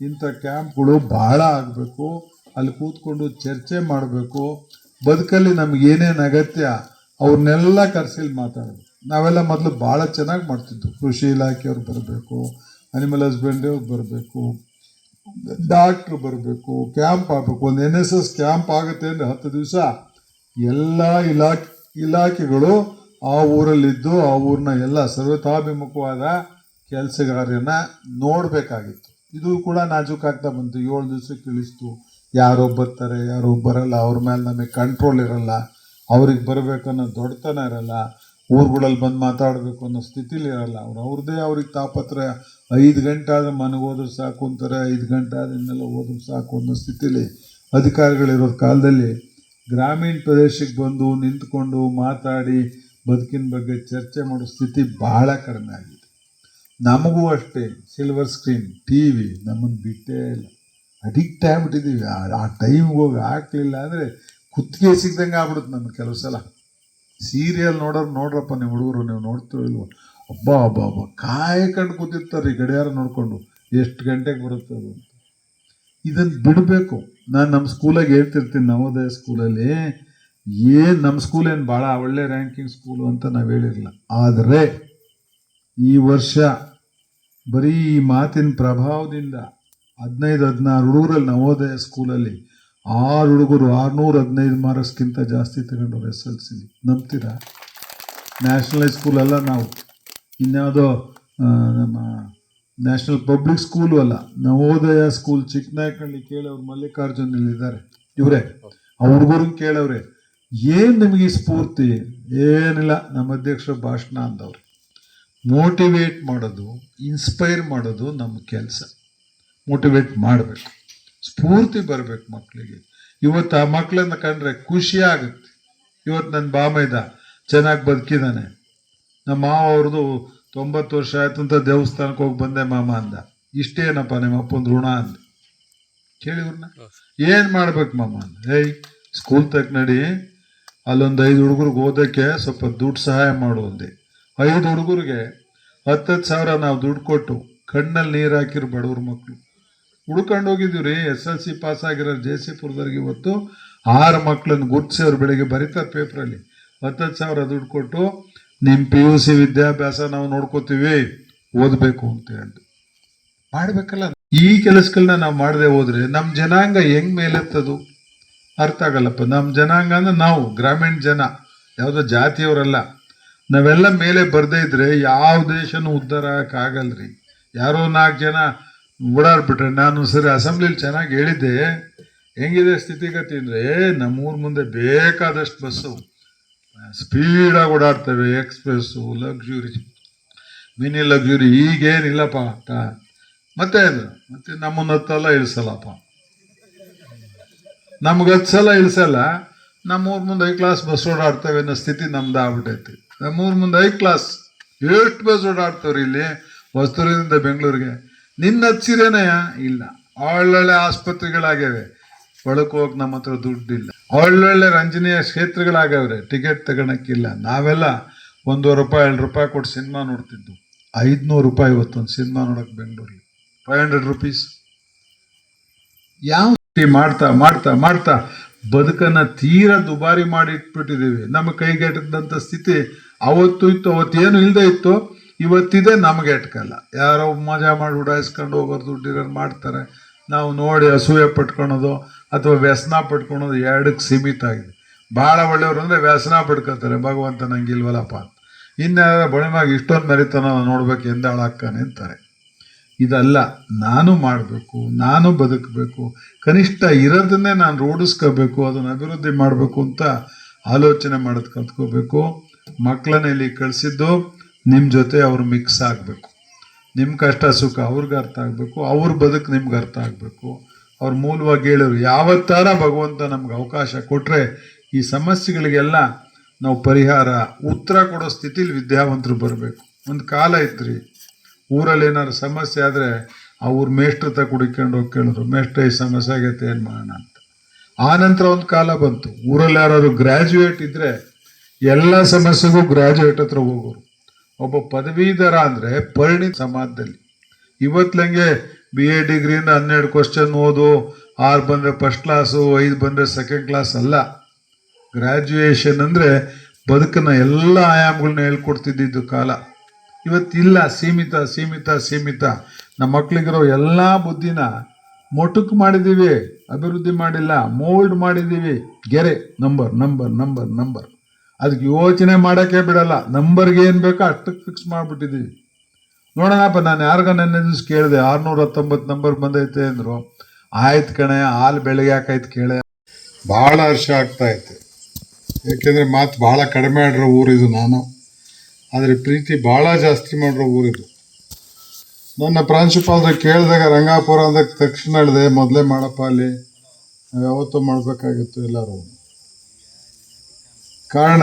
ಇಂಥ ಕ್ಯಾಂಪ್ಗಳು ಬಹಳ ಆಗಬೇಕು. ಅಲ್ಲಿ ಕೂತ್ಕೊಂಡು ಚರ್ಚೆ ಮಾಡಬೇಕು. ಬದುಕಲ್ಲಿ ನಮಗೇನೇನು ಅಗತ್ಯ ಅವ್ರನ್ನೆಲ್ಲ ಕರೆಸಿಲ್ಲಿ ಮಾತಾಡೋದು ನಾವೆಲ್ಲ ಮೊದಲು ಭಾಳ ಚೆನ್ನಾಗಿ ಮಾಡ್ತಿದ್ದು. ಕೃಷಿ ಇಲಾಖೆಯವ್ರು ಬರಬೇಕು. ಅನಿಮಲ್ ಹಸ್ಬೆಂಡ್ರಿ ಬರಬೇಕು ಡಾಕ್ಟ್ರು ಬರಬೇಕು ಕ್ಯಾಂಪ್ ಆಗಬೇಕು. ಒಂದು ಎನ್ ಎಸ್ ಎಸ್ ಕ್ಯಾಂಪ್ ಆಗುತ್ತೆ ಅಂದರೆ ಹತ್ತು ದಿವಸ ಎಲ್ಲ ಇಲಾಖೆ, ಇಲಾಖೆಗಳು ಆ ಊರಲ್ಲಿದ್ದು ಆ ಊರಿನ ಎಲ್ಲ ಸರ್ವತಾಭಿಮುಖವಾದ ಕೆಲಸಗಾರನ ನೋಡಬೇಕಾಗಿತ್ತು. ಇದು ಕೂಡ ನಾಜೂಕಾಗ್ತಾ ಬಂತು. ಏಳು ದಿವಸಕ್ಕೆ ಇಳಿಸ್ತು ಯಾರೋ ಬರ್ತಾರೆ, ಯಾರೋ ಬರಲ್ಲ, ಅವ್ರ ಮೇಲೆ ನಮಗೆ ಕಂಟ್ರೋಲ್ ಇರಲ್ಲ, ಅವ್ರಿಗೆ ಬರಬೇಕನ್ನೋ ದೊಡ್ಡತನ ಇರಲ್ಲ, ಊರುಗಳಲ್ಲಿ ಬಂದು ಮಾತಾಡಬೇಕು ಅನ್ನೋ ಸ್ಥಿತಿಲಿ ಇರಲ್ಲ. ಅವ್ರು ಅವ್ರದ್ದೇ ಅವ್ರಿಗೆ ತಾಪತ್ರ ಐದು ಗಂಟೆ ಆದರೆ ಮನೆಗೆ ಹೋದ್ರೆ ಸಾಕು ಅಂತಾರೆ, ಐದು ಗಂಟೆ ಆದರೆ ಇನ್ನೆಲ್ಲ ಹೋದ್ರೆ ಸಾಕು ಅನ್ನೋ ಸ್ಥಿತಿಲಿ ಅಧಿಕಾರಿಗಳಿರೋ ಕಾಲದಲ್ಲಿ ಗ್ರಾಮೀಣ ಪ್ರದೇಶಕ್ಕೆ ಬಂದು ನಿಂತ್ಕೊಂಡು ಮಾತಾಡಿ ಬದುಕಿನ ಬಗ್ಗೆ ಚರ್ಚೆ ಮಾಡೋ ಸ್ಥಿತಿ ಬಹಳ ಕಡಿಮೆ ಆಗಿದೆ. ನಮಗೂ ಅಷ್ಟೇ ಸಿಲ್ವರ್ ಸ್ಕ್ರೀನ್ ಟಿ ವಿ ನಮ್ಮನ್ನು ಬಿಟ್ಟೇ ಇಲ್ಲ. ಅಡಿಕ್ಟ್ ಆಗಿಬಿಟ್ಟಿದ್ದೀವಿ. ಆ ಟೈಮ್ಗೆ ಹೋಗಿ ಹಾಕ್ಲಿಲ್ಲ ಅಂದರೆ ಕುತ್ತಿಗೆ ಸಿಗ್ದಂಗೆ ಆಗ್ಬಿಡುತ್ತೆ ನಮಗೆ ಕೆಲವು ಸಲ. ಸೀರಿಯಲ್ ನೋಡೋರು ನೋಡ್ರಪ್ಪ, ನೀವು ಹುಡುಗರು, ನೀವು ನೋಡ್ತೀರೋ ಇಲ್ವೋ? ಅಬ್ಬಾ ಅಬ್ಬಾ ಅಬ್ಬಾ. ಕಾಯ್ಕೊಂಡು ಕೂತಿರ್ತಾರೆ ಗಡಿಯಾರ ನೋಡಿಕೊಂಡು. ಎಷ್ಟು ಗಂಟೆಗೆ ಬರುತ್ತೆ ಅದು ಇದನ್ನು ಬಿಡಬೇಕು. ನಾನು ನಮ್ಮ ಸ್ಕೂಲಾಗೆ ಹೇಳ್ತಿರ್ತೀನಿ ನವೋದಯ ಸ್ಕೂಲಲ್ಲಿ, ಏನು ನಮ್ಮ ಸ್ಕೂಲ್ ಏನು ಭಾಳ ಒಳ್ಳೆ ರ್ಯಾಂಕಿಂಗ್ ಸ್ಕೂಲು ಅಂತ ನಾವು ಹೇಳಿರಲಿಲ್ಲ. ಆದರೆ, ಈ ವರ್ಷ ಬರೀ ಮಾತಿನ ಪ್ರಭಾವದಿಂದ ಹದಿನೈದು, ಹದಿನಾರು ಹುಡುಗರಲ್ಲಿ ನವೋದಯ ಸ್ಕೂಲಲ್ಲಿ ಆರು ಹುಡುಗರು ಆರುನೂರ ಹದಿನೈದು ಮಾರ್ಕ್ಸ್ಗಿಂತ ಜಾಸ್ತಿ ತಗೊಂಡು ಎಸ್ ಎಲ್ ಸಿಲಿ. ನಂಬ್ತೀರಾ? ನ್ಯಾಷನಲೈಸ್ ಸ್ಕೂಲೆಲ್ಲ ನಾವು. ಇನ್ಯಾವುದೋ ನಮ್ಮ ನ್ಯಾಷನಲ್ ಪಬ್ಲಿಕ್ ಸ್ಕೂಲು ಅಲ್ಲ, ನವೋದಯ ಸ್ಕೂಲ್ ಚಿಕ್ಕನಾಯಕಳ್ಳಿ ಕೇಳೋರು ಮಲ್ಲಿಕಾರ್ಜುನ್ ಇದ್ದಾರೆ ಇವರೇ ಹುಡುಗರನ್ನ ಕೇಳವ್ರೆ, ಏನು ನಿಮಗೆ ಸ್ಫೂರ್ತಿ? ಏನಿಲ್ಲ, ನಮ್ಮ ಅಧ್ಯಕ್ಷರ ಭಾಷಣ ಅಂದವ್ರೆ. ಮೋಟಿವೇಟ್ ಮಾಡೋದು ಇನ್ಸ್ಪೈರ್ ಮಾಡೋದು ನಮ್ಮ ಕೆಲಸ. ಮೋಟಿವೇಟ್ ಮಾಡಬೇಕು. ಸ್ಫೂರ್ತಿ ಬರಬೇಕು ಮಕ್ಕಳಿಗೆ ಇವತ್ತು ಆ ಮಕ್ಕಳನ್ನ ಕಂಡ್ರೆ ಖುಷಿ ಆಗುತ್ತೆ. ಇವತ್ತು ನನ್ನ ಬಾಮೈದ ಚೆನ್ನಾಗಿ ಬದುಕಿದ್ದಾನೆ ನಮ್ಮ ಮಾವ ಅವ್ರದ್ದು ತೊಂಬತ್ತು ವರ್ಷ ಆಯ್ತು ಅಂತ ದೇವಸ್ಥಾನಕ್ಕೆ ಹೋಗಿ ಬಂದೆ ಮಾಮ ಅಂದ. ಇಷ್ಟೇನಪ್ಪ ನಿಮ್ಮ ಅಪ್ಪನ ಋಣ ಅಂದ. ಕೇಳಿವ್ರನ್ನ ಏನು ಮಾಡ್ಬೇಕು ಮಾಮ ಅಂದ. ಏಯ್ ಸ್ಕೂಲ್ ತಕ್ಕ ನಡಿ. ಅಲ್ಲೊಂದು ಐದು ಹುಡುಗರಿಗೆ ಓದೋಕ್ಕೆ ಸ್ವಲ್ಪ ದುಡ್ಡು ಸಹಾಯ ಮಾಡು ಅಂದೆ. ಐದು ಹುಡುಗರಿಗೆ ಹತ್ತತ್ತು ಸಾವಿರ ನಾವು ದುಡ್ಡು ಕೊಟ್ಟು ಕಣ್ಣಲ್ಲಿ ನೀರು ಹಾಕಿರು ಬಡವ್ರ ಮಕ್ಕಳು ಹುಡ್ಕೊಂಡು ಹೋಗಿದ್ದೀವಿ ರೀ ಎಸ್ ಎಲ್ ಸಿ ಪಾಸ್ ಆಗಿರೋ ಜೆ ಸಿ ಪುರದವ್ರಿಗೆ ಇವತ್ತು ಆರು ಮಕ್ಕಳನ್ನು ಗುರ್ತಿಸಿ ಅವ್ರು ಬೆಳಿಗ್ಗೆ ಬರೀತಾರೆ ಪೇಪರಲ್ಲಿ ಹತ್ತತ್ತು ಸಾವಿರ ದುಡ್ಡು ಕೊಟ್ಟು ನಿಮ್ಮ ಪಿ ಯು ಸಿ ವಿದ್ಯಾಭ್ಯಾಸ ನಾವು ನೋಡ್ಕೋತೀವಿ, ಓದಬೇಕು ಅಂತ ಹೇಳಿ ಮಾಡಬೇಕಲ್ಲ. ಈ ಕೆಲಸಗಳನ್ನ ನಾವು ಮಾಡದೆ ಹೋದ್ರೆ ನಮ್ಮ ಜನಾಂಗ ಹೆಂಗ್ ಮೇಲೆತ್ತದು? ಅರ್ಥ ಆಗಲ್ಲಪ್ಪ. ನಮ್ಮ ಜನಾಂಗ ಅಂದ್ರೆ ನಾವು, ಗ್ರಾಮೀಣ ಜನ, ಯಾವುದೋ ಜಾತಿಯವರಲ್ಲ. ನಾವೆಲ್ಲ ಮೇಲೆ ಬರ್ದೇ ಇದ್ರೆ ಯಾವ ದೇಶನೂ ಉದ್ಧಾರ ಆಗಲ್ರಿ. ಯಾರೋ ನಾಲ್ಕು ಜನ ಓಡಾಡ್ಬಿಟ್ರೆ ನಾನು ಸರಿ ಅಸೆಂಬ್ಲಿಲಿ ಚೆನ್ನಾಗಿ ಹೇಳಿದ್ದೆ. ಹೆಂಗಿದೆ ಸ್ಥಿತಿಗತಿ ಅಂದರೆ, ನಮ್ಮೂರ ಮುಂದೆ ಬೇಕಾದಷ್ಟು ಬಸ್ಸು. ಸ್ಪೀಡಾಗಿ ಓಡಾಡ್ತೇವೆ ಎಕ್ಸ್ಪ್ರೆಸ್ಸು ಲಕ್ಸುರಿ ಮಿನಿ ಲಕ್ಸುರಿ ಈಗೇನಿಲ್ಲಪ್ಪ ಅಂತ. ಮತ್ತೆ ಮತ್ತೆ ನಮ್ಮನ್ನ ಹತ್ತಲ್ಲ, ಇಳಿಸಲ್ಲಪ್ಪ. ನಮ್ಗೆ ಹತ್ತು ಸಲ ಇಳಿಸಲ್ಲ. ನಮ್ಮೂರ ಮುಂದೆ ಐ ಕ್ಲಾಸ್ ಬಸ್ ಓಡಾಡ್ತವೆ ಅನ್ನೋ ಸ್ಥಿತಿ ನಮ್ದು ಆಗ್ಬಿಟ್ಟೈತಿ ನಮ್ಮೂರ ಮುಂದೆ ಐ ಕ್ಲಾಸ್ ಎಷ್ಟು ಬಸ್ ಓಡಾಡ್ತವ್ರಿ ಇಲ್ಲಿ ಹೊಸೂರಿನಿಂದ ಬೆಂಗಳೂರಿಗೆ. ನಿನ್ನ ಹಚ್ಚಿರೇನೆ ಇಲ್ಲ. ಒಳ್ಳೊಳ್ಳೆ ಆಸ್ಪತ್ರೆಗಳಾಗ್ಯಾವೆ. ಒಳಕ್ಕೆ ಹೋಗಕ್ ನಮ್ಮ ಹತ್ರ ದುಡ್ಡಿಲ್ಲ. ಒಳ್ಳೊಳ್ಳೆ ರಂಜನೀಯ ಕ್ಷೇತ್ರಗಳಾಗವ್ರೆ ಟಿಕೆಟ್ ತಗೊಳಕ್ಕಿಲ್ಲ. ನಾವೆಲ್ಲ ಒಂದೂವರೆ ರೂಪಾಯಿ, ಎರಡು ರೂಪಾಯಿ ಕೊಟ್ಟು ಸಿನಿಮಾ ನೋಡ್ತಿದ್ದು ಐದುನೂರು ರೂಪಾಯಿ ಇವತ್ತೊಂದು ಸಿನಿಮಾ ನೋಡಕ್ಕೆ ಬೆಂಗಳೂರಿಗೆ. Five hundred rupees. ಯಾವ ಮಾಡ್ತಾ ಮಾಡ್ತಾ ಮಾಡ್ತಾ ಬದುಕನ್ನ ತೀರಾ ದುಬಾರಿ ಮಾಡಿ ಇಟ್ಬಿಟ್ಟಿದ್ದೀವಿ ನಮ್ಮ ಕೈಗೆಟದಂಥ ಸ್ಥಿತಿ ಅವತ್ತು ಇತ್ತು, ಅವತ್ತೇನು ಇಲ್ಲದೆ ಇತ್ತು, ಇವತ್ತಿದೆ ನಮಗೆ ಎಟ್ಕಲ್ಲ. ಯಾರೋ ಮಜಾ ಮಾಡಿ ಉಡಾಯಿಸ್ಕೊಂಡು ಹೋಗೋರು ದುಡ್ಡಿರೋರು ಮಾಡ್ತಾರೆ. ನಾವು ನೋಡಿ ಅಸೂಯೆ ಪಟ್ಕೊಳೋದು. ಅಥವಾ ವ್ಯಸನ ಪಡ್ಕೊಳೋದು ಎರಡಕ್ಕೆ ಸೀಮಿತ ಆಗಿದೆ. ಭಾಳ ಒಳ್ಳೆಯವರು ಅಂದರೆ ವ್ಯಸನ ಪಡ್ಕೊತಾರೆ ಭಗವಂತ ನಂಗೆ ಇಲ್ವಲ್ಲಪ್ಪ ಅಂತ. ಇನ್ಯಾರ ಬಳಿಮಾಗಿ ಇಷ್ಟೊಂದು ಮರಿತನ ನೋಡ್ಬೇಕು ಎಂದಾಳಾಕ್ತಾನೆ ಅಂತಾರೆ. ಇದಲ್ಲ, ನಾನು ಮಾಡಬೇಕು, ನಾನು ಬದುಕಬೇಕು, ಕನಿಷ್ಠ ಇರೋದನ್ನೇ ನಾನು ರೂಢಿಸ್ಕೋಬೇಕು, ಅದನ್ನು ಅಭಿವೃದ್ಧಿ ಮಾಡಬೇಕು ಅಂತ ಆಲೋಚನೆ ಮಾಡೋದು ಕಲ್ತ್ಕೋಬೇಕು. ಮಕ್ಕಳನ್ನ ಇಲ್ಲಿ ಕಳಿಸಿದ್ದು ನಿಮ್ಮ ಜೊತೆ ಅವ್ರು ಮಿಕ್ಸ್ ಆಗಬೇಕು. ನಿಮ್ಮ ಕಷ್ಟ ಸುಖ ಅವ್ರಿಗೆ ಅರ್ಥ ಆಗಬೇಕು, ಅವ್ರ ಬದುಕು ನಿಮ್ಗೆ ಅರ್ಥ ಆಗಬೇಕು. ಅವ್ರ ಮೂಲವಾಗಿ ಹೇಳೋರು ಯಾವತ್ತಾರ ಭಗವಂತ ನಮ್ಗೆ ಅವಕಾಶ ಕೊಟ್ಟರೆ ಈ ಸಮಸ್ಯೆಗಳಿಗೆಲ್ಲ ನಾವು ಪರಿಹಾರ, ಉತ್ತರ ಕೊಡೋ ಸ್ಥಿತಿಲಿ ವಿದ್ಯಾವಂತರು ಬರಬೇಕು. ಒಂದು ಕಾಲ ಇತ್ರಿ. ಊರಲ್ಲಿ ಏನಾದ್ರು ಸಮಸ್ಯೆ ಆದರೆ ಆ ಊರು ಮೇಷ್ಟ್ರ ಹತ್ರ ಕುಡಿಕೊಂಡು ಹೋಗಿ ಕೇಳಿದ್ರು, ಮೇಷ್ಟ್ರ ಈ ಸಮಸ್ಯೆ ಆಗೈತೆ, ಏನು ಮಾಡೋಣ ಅಂತ. ಆ ನಂತರ ಒಂದು ಕಾಲ ಬಂತು. ಊರಲ್ಲಿ ಯಾರಾದ್ರು ಗ್ರ್ಯಾಜುಯೇಟ್ ಇದ್ರೆ ಎಲ್ಲ ಸಮಸ್ಯೆಗೂ ಗ್ರ್ಯಾಜುಯೇಟ್ ಹತ್ರ ಹೋಗೋರು. ಒಬ್ಬ ಪದವೀಧರ ಅಂದರೆ ಪರಿಣಿತ ಸಮಾಜದಲ್ಲಿ. ಇವತ್ಲಂಗೆ ಬಿ ಎ ಡಿಗ್ರಿಯಿಂದ ಹನ್ನೆರಡು ಕ್ವಶನ್ ಓದು, ಆರು ಬಂದರೆ ಫಸ್ಟ್ ಕ್ಲಾಸು ಐದು ಬಂದರೆ ಸೆಕೆಂಡ್ ಕ್ಲಾಸ್ ಅಲ್ಲ. ಗ್ರ್ಯಾಜುಯೇಷನ್ ಅಂದರೆ ಬದುಕನ್ನ ಎಲ್ಲ ಆಯಾಮಗಳನ್ನ ಹೇಳ್ಕೊಡ್ತಿದ್ದಿದ್ದು ಕಾಲ. ಇವತ್ತಿಲ್ಲ ಸೀಮಿತ ಸೀಮಿತ ಸೀಮಿತ. ನಮ್ಮ ಮಕ್ಕಳಿಗಿರೋ ಎಲ್ಲ ಬುದ್ಧಿನ ಮೊಟಕ್ ಮಾಡಿದ್ದೀವಿ ಅಭಿವೃದ್ಧಿ ಮಾಡಿಲ್ಲ ಮೋಲ್ಡ್ ಮಾಡಿದ್ದೀವಿ ಗೆರೆ ನಂಬರ್ ನಂಬರ್ ನಂಬರ್ ನಂಬರ್ ಅದಕ್ಕೆ ಯೋಚನೆ ಮಾಡೋಕ್ಕೆ ಬಿಡಲ್ಲ. ನಂಬರ್ಗೆ ಏನು ಬೇಕೋ ಅಷ್ಟಕ್ಕೆ ಫಿಕ್ಸ್ ಮಾಡಿಬಿಟ್ಟಿದ್ದೀವಿ ನೋಡೋಣಪ್ಪ, ನಾನು ಯಾರಿಗ ನೆನ್ನೆ ದಿವಸ ಕೇಳಿದೆ, ಆರ್ನೂರ ಹತ್ತೊಂಬತ್ತು ನಂಬರ್ ಬಂದೈತೆ ಅಂದರು. ಆಯ್ತು ಕಣೆ, ಹಾಲು ಬೆಳಗ್ಗೆ ಯಾಕಾಯ್ತು ಕೇಳೆ. ಭಾಳ ಹರ್ಷ ಆಗ್ತಾ ಐತೆ. ಯಾಕೆಂದರೆ ಮಾತು ಭಾಳ ಕಡಿಮೆ ಆಡಿರೋ ಊರಿದು ನಾನು. ಆದರೆ ಪ್ರೀತಿ ಭಾಳ ಜಾಸ್ತಿ ಮಾಡಿರೋ ಊರಿದು ನನ್ನ ಪ್ರಾಂಶುಪಾಲರು ಕೇಳಿದಾಗ ರಂಗಾಪುರ ಅಂದ ತಕ್ಷಣ ಹೇಳಿದೆ, ಮೊದಲೇ ಮಾಡಪ್ಪ ಅಲ್ಲಿ. ನಾವು ಯಾವತ್ತೂ ಮಾಡಬೇಕಾಗಿತ್ತು ಎಲ್ಲರೂ. ಕಾರಣ,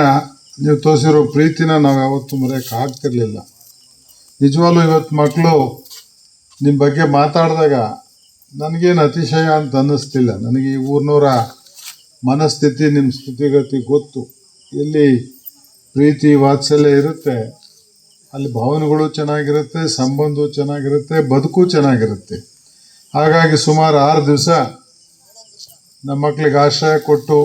ನೀವು ತೋರಿಸಿರೋ ಪ್ರೀತಿನ ನಾವು ಯಾವತ್ತೂ ಮರೆಯೋಕೆ ಆಗ್ತಿರ್ಲಿಲ್ಲ ನಿಜವಾಗ್ಲೂ ಇವತ್ತು ಮಕ್ಕಳು ನಿಮ್ಮ ಬಗ್ಗೆ ಮಾತಾಡಿದಾಗ ನನಗೇನು ಅತಿಶಯ ಅಂತ ಅನ್ನಿಸ್ತಿಲ್ಲ. ನನಗೆ ಈ ಊರಿನವರ ಮನಸ್ಥಿತಿ ನಿಮ್ಮ ಸ್ಥಿತಿಗತಿ ಗೊತ್ತು. ಇಲ್ಲಿ ಪ್ರೀತಿ, ವಾತ್ಸಲ್ಯ ಇರುತ್ತೆ. ಅಲ್ಲಿ ಭಾವನೆಗಳು ಚೆನ್ನಾಗಿರುತ್ತೆ, ಸಂಬಂಧವು ಚೆನ್ನಾಗಿರುತ್ತೆ, ಬದುಕು ಚೆನ್ನಾಗಿರುತ್ತೆ. ಹಾಗಾಗಿ ಸುಮಾರು ಆರು ದಿವಸ ನಮ್ಮ ಮಕ್ಕಳಿಗೆ ಆಶ್ರಯ ಕೊಟ್ಟು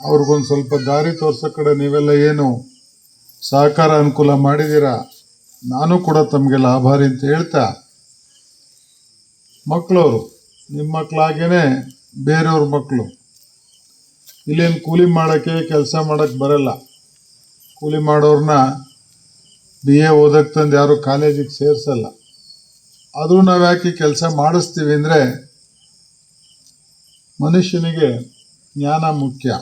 ಅವ್ರಿಗೊಂದು ಸ್ವಲ್ಪ ದಾರಿ ತೋರಿಸೋ ಕಡೆ ನೀವೆಲ್ಲ ಏನು ಸಹಕಾರ ಅನುಕೂಲ ಮಾಡಿದ್ದೀರಾ? ನಾನು ಕೂಡ ತಮಗೆ ಲಾಭಾರಿ ಅಂತ ಹೇಳ್ತಾ ಮಕ್ಕಳವರು ನಿಮ್ಮ ಮಕ್ಕಳಾಗೇನೆ ಬೇರೆಯವ್ರ ಮಕ್ಕಳು ಇಲ್ಲೇನು ಕೂಲಿ ಮಾಡೋಕ್ಕೆ ಕೆಲಸ ಮಾಡೋಕ್ಕೆ ಬರಲ್ಲ. ಕೂಲಿ ಮಾಡೋರನ್ನ ಬಿ ಎ ಓದಕ್ಕೆ ತಂದು ಯಾರು ಕಾಲೇಜಿಗೆ ಸೇರಿಸಲ್ಲ. ಆದರೂ ನಾವು ಯಾಕೆ ಕೆಲಸ ಮಾಡಿಸ್ತೀವಿ ಅಂದರೆ ಮನುಷ್ಯನಿಗೆ ಜ್ಞಾನ ಮುಖ್ಯ.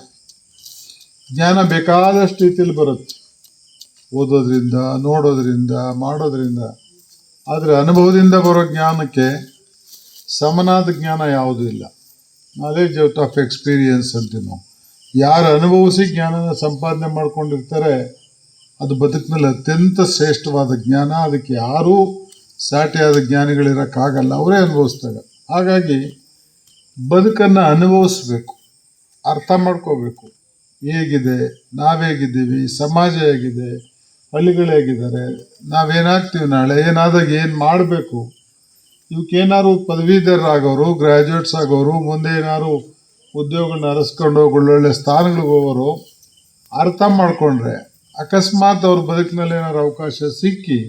ಜ್ಞಾನ ಬೇಕಾದಷ್ಟು ರೀತಿಯಲ್ಲಿ ಬರುತ್ತೆ. ಓದೋದ್ರಿಂದ, ನೋಡೋದ್ರಿಂದ, ಮಾಡೋದ್ರಿಂದ. ಆದರೆ ಅನುಭವದಿಂದ ಬರೋ ಜ್ಞಾನಕ್ಕೆ ಸಮನಾದ ಜ್ಞಾನ ಯಾವುದೂ ಇಲ್ಲ. ನಾಲೆಜ್ ಔಟ್ ಆಫ್ ಎಕ್ಸ್ಪೀರಿಯನ್ಸ್ ಅಂತೀವಿ ನಾವು. ಯಾರು ಅನುಭವಿಸಿ ಜ್ಞಾನನ ಸಂಪಾದನೆ ಮಾಡ್ಕೊಂಡಿರ್ತಾರೆ, ಅದು ಬದುಕಿನಲ್ಲಿ ಅತ್ಯಂತ ಶ್ರೇಷ್ಠವಾದ ಜ್ಞಾನ. ಅದಕ್ಕೆ ಯಾರೂ ಸಾಟಿಯಾದ ಜ್ಞಾನಿಗಳಿರೋಕ್ಕಾಗಲ್ಲ. ಅವರೇ ಅನುಭವಿಸ್ತಾರೆ. ಹಾಗಾಗಿ ಬದುಕನ್ನು ಅನುಭವಿಸ್ಬೇಕು. ಅರ್ಥ ಮಾಡ್ಕೋಬೇಕು. ಹೇಗಿದೆ? ನಾವೇಗಿದ್ದೀವಿ ಸಮಾಜ ಹೇಗಿದೆ? ಹಳ್ಳಿಗಳು ಆಗಿದ್ದಾರೆ ನಾವೇನಾಗ್ತೀವಿ ನಾಳೆ? ಏನಾದಾಗ ಏನು ಮಾಡಬೇಕು? ಇವಕ್ಕೇನಾದ್ರು ಪದವೀಧರರಾಗೋರು ಗ್ರ್ಯಾಜುಯೇಟ್ಸ್ ಆಗೋರು, ಮುಂದೆ ಏನಾದ್ರು ಉದ್ಯೋಗಗಳನ್ನ ಅರಸ್ಕೊಂಡು ಒಳ್ಳೊಳ್ಳೆ ಸ್ಥಾನಗಳಿಗೆ ಹೋಗೋರು, ಅರ್ಥ ಮಾಡಿಕೊಂಡ್ರೆ ಅಕಸ್ಮಾತ್ ಅವ್ರ ಬದುಕಿನಲ್ಲಿ ಏನಾದ್ರು ಅವಕಾಶ ಸಿಕ್ಕಿ,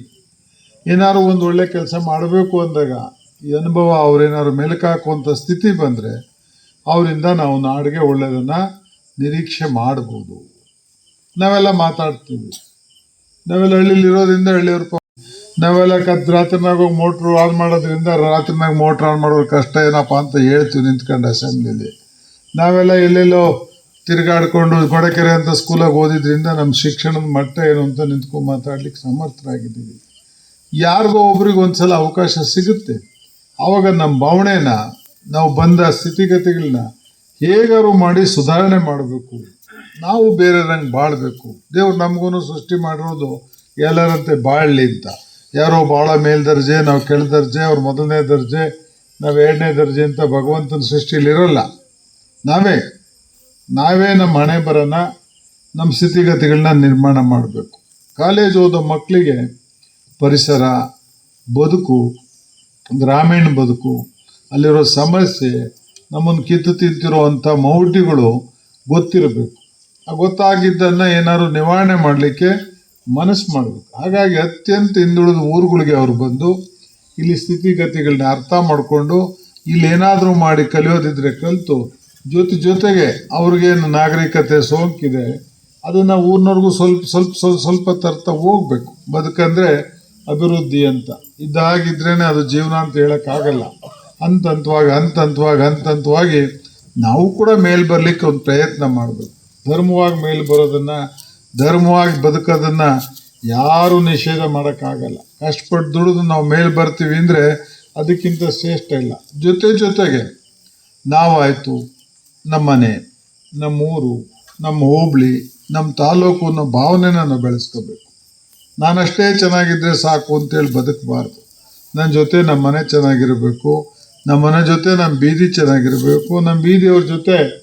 ಏನಾದ್ರು ಒಂದು ಒಳ್ಳೆ ಕೆಲಸ ಮಾಡಬೇಕು ಅಂದಾಗ ಈ ಅನುಭವ ಅವ್ರೇನಾದ್ರು ಮೆಲುಕಾಕುವಂಥ ಸ್ಥಿತಿ ಬಂದರೆ ಅವರಿಂದ ನಾವು ನಾಡಿಗೆ ಒಳ್ಳೆಯದನ್ನು ನಿರೀಕ್ಷೆ ಮಾಡ್ಬೋದು. ನಾವೆಲ್ಲ ಮಾತಾಡ್ತೀವಿ. ನಾವೆಲ್ಲ ಹಳ್ಳಿಲಿ ಇರೋದ್ರಿಂದ ಹಳ್ಳಿಯವ್ರ ನಾವೆಲ್ಲ ಕತ್ ರಾತ್ರಿನಾಗ ಹೋಗಿ ಮೋಟ್ರು ಆನ್ ಮಾಡೋದ್ರಿಂದ ರಾತ್ರಿನಾಗ ಮೋಟ್ರ್ ಆನ್ ಮಾಡೋ ಕಷ್ಟ ಏನಪ್ಪ ಅಂತ ಹೇಳ್ತೀವಿ ನಿಂತ್ಕೊಂಡು ಅಸೆಂಬ್ಲಿಲಿ ನಾವೆಲ್ಲ ಎಲ್ಲೆಲ್ಲೋ ತಿರುಗಾಡ್ಕೊಂಡು ಕೊಡಕೆರೆ ಅಂತ ಸ್ಕೂಲಾಗ ಓದಿದ್ರಿಂದ ನಮ್ಮ ಶಿಕ್ಷಣದ ಮಟ್ಟ ಏನು ಅಂತ ನಿಂತ್ಕೊಂಡು ಮಾತಾಡ್ಲಿಕ್ಕೆ ಸಮರ್ಥರಾಗಿದ್ದೀವಿ. ಯಾರಿಗೋ ಒಬ್ರಿಗೆ ಒಂದ್ಸಲ ಅವಕಾಶ ಸಿಗುತ್ತೆ. ಆವಾಗ ನಮ್ಮ ಭಾವನೆನ ನಾವು ಬಂದ ಸ್ಥಿತಿಗತಿಗಳನ್ನ ಹೇಗಾರು ಮಾಡಿ ಸುಧಾರಣೆ ಮಾಡಬೇಕು. ನಾವು ಬೇರೆಯವ್ರಂಗೆ ಬಾಳ್ಬೇಕು. ದೇವ್ರು ನಮಗೂ ಸೃಷ್ಟಿ ಮಾಡಿರೋದು ಎಲ್ಲರಂತೆ ಬಾಳಲಿ ಅಂತ. ಯಾರೋ ಭಾಳ ಮೇಲ್ದರ್ಜೆ ನಾವು ಕೆಳ ದರ್ಜೆ, ಅವ್ರು ಮೊದಲನೇ ದರ್ಜೆ, ನಾವು ಎರಡನೇ ದರ್ಜೆ ಅಂತ ಭಗವಂತನ ಸೃಷ್ಟಿಯಲ್ಲಿ ಇರೋಲ್ಲ ನಾವೇ ನಾವೇ ನಮ್ಮ ಹಣೆ ಬರೋಣ ನಮ್ಮ ಸ್ಥಿತಿಗತಿಗಳನ್ನ ನಿರ್ಮಾಣ ಮಾಡಬೇಕು. ಕಾಲೇಜ್ ಓದೋ ಮಕ್ಕಳಿಗೆ ಪರಿಸರ, ಬದುಕು, ಗ್ರಾಮೀಣ ಬದುಕು, ಅಲ್ಲಿರೋ ಸಮಸ್ಯೆ ನಮ್ಮನ್ನು ಕಿತ್ತು ತಿಂತಿರೋ ಅಂಥ ಮೌಢ್ಯಗಳು ಗೊತ್ತಿರಬೇಕು. ಗೊತ್ತಾಗಿದ್ದನ್ನು ಏನಾದ್ರು ನಿವಾರಣೆ ಮಾಡಲಿಕ್ಕೆ ಮನಸ್ಸು ಮಾಡಬೇಕು. ಹಾಗಾಗಿ ಅತ್ಯಂತ ಹಿಂದುಳಿದ ಊರುಗಳಿಗೆ ಅವರು ಬಂದು ಇಲ್ಲಿ ಸ್ಥಿತಿಗತಿಗಳನ್ನ ಅರ್ಥ ಮಾಡಿಕೊಂಡು ಇಲ್ಲಿ ಏನಾದರೂ ಮಾಡಿ ಕಲಿಯೋದಿದ್ರೆ ಕಲಿತು ಜೊತೆ ಜೊತೆಗೆ ಅವ್ರಿಗೇನು ನಾಗರಿಕತೆ ಸೋಂಕಿದೆ, ಅದನ್ನು ಊರಿನವ್ರಿಗೂ ಸ್ವಲ್ಪ ಸ್ವಲ್ಪ ಸ್ವಲ್ಪ ಸ್ವಲ್ಪ ತರ್ತ ಹೋಗ್ಬೇಕು. ಬದುಕಂದ್ರೆ ಅಭಿವೃದ್ಧಿ ಅಂತ. ಇದ್ದಾಗಿದ್ರೇ ಅದು ಜೀವನ ಅಂತ ಹೇಳೋಕ್ಕಾಗಲ್ಲ. ಹಂತ ಹಂತವಾಗಿ ಹಂತ ಹಂತವಾಗಿ ಹಂತ ಹಂತವಾಗಿ ನಾವು ಕೂಡ ಮೇಲೆ ಬರಲಿಕ್ಕೆ ಒಂದು ಪ್ರಯತ್ನ ಮಾಡಬೇಕು. ಧರ್ಮವಾಗಿ ಮೇಲೆ ಬರೋದನ್ನು, ಧರ್ಮವಾಗಿ ಬದುಕೋದನ್ನು ಯಾರೂ ನಿಷೇಧ ಮಾಡೋಕ್ಕಾಗಲ್ಲ. ಕಷ್ಟಪಟ್ಟು ದುಡಿದು ನಾವು ಮೇಲೆ ಬರ್ತೀವಿ ಅಂದರೆ ಅದಕ್ಕಿಂತ ಶ್ರೇಷ್ಠ ಇಲ್ಲ. ಜೊತೆ ಜೊತೆಗೆ ನಾವಾಯಿತು, ನಮ್ಮ ಮನೆ, ನಮ್ಮ ಊರು, ನಮ್ಮ ಹೋಬಳಿ, ನಮ್ಮ ತಾಲೂಕು ಅನ್ನೋ ಭಾವನೆನ ನಾವು ಬೆಳೆಸ್ಕೋಬೇಕು. ನಾನಷ್ಟೇ ಚೆನ್ನಾಗಿದ್ದರೆ ಸಾಕು ಅಂತೇಳಿ ಬದುಕಬಾರ್ದು. ನನ್ನ ಜೊತೆ ನಮ್ಮ ಮನೆ ಚೆನ್ನಾಗಿರಬೇಕು, ನಮ್ಮ ಮನೆ ಜೊತೆ ನಮ್ಮ ಬೀದಿ ಚೆನ್ನಾಗಿರಬೇಕು, ನಮ್ಮ ಬೀದಿಯವ್ರ ಜೊತೆ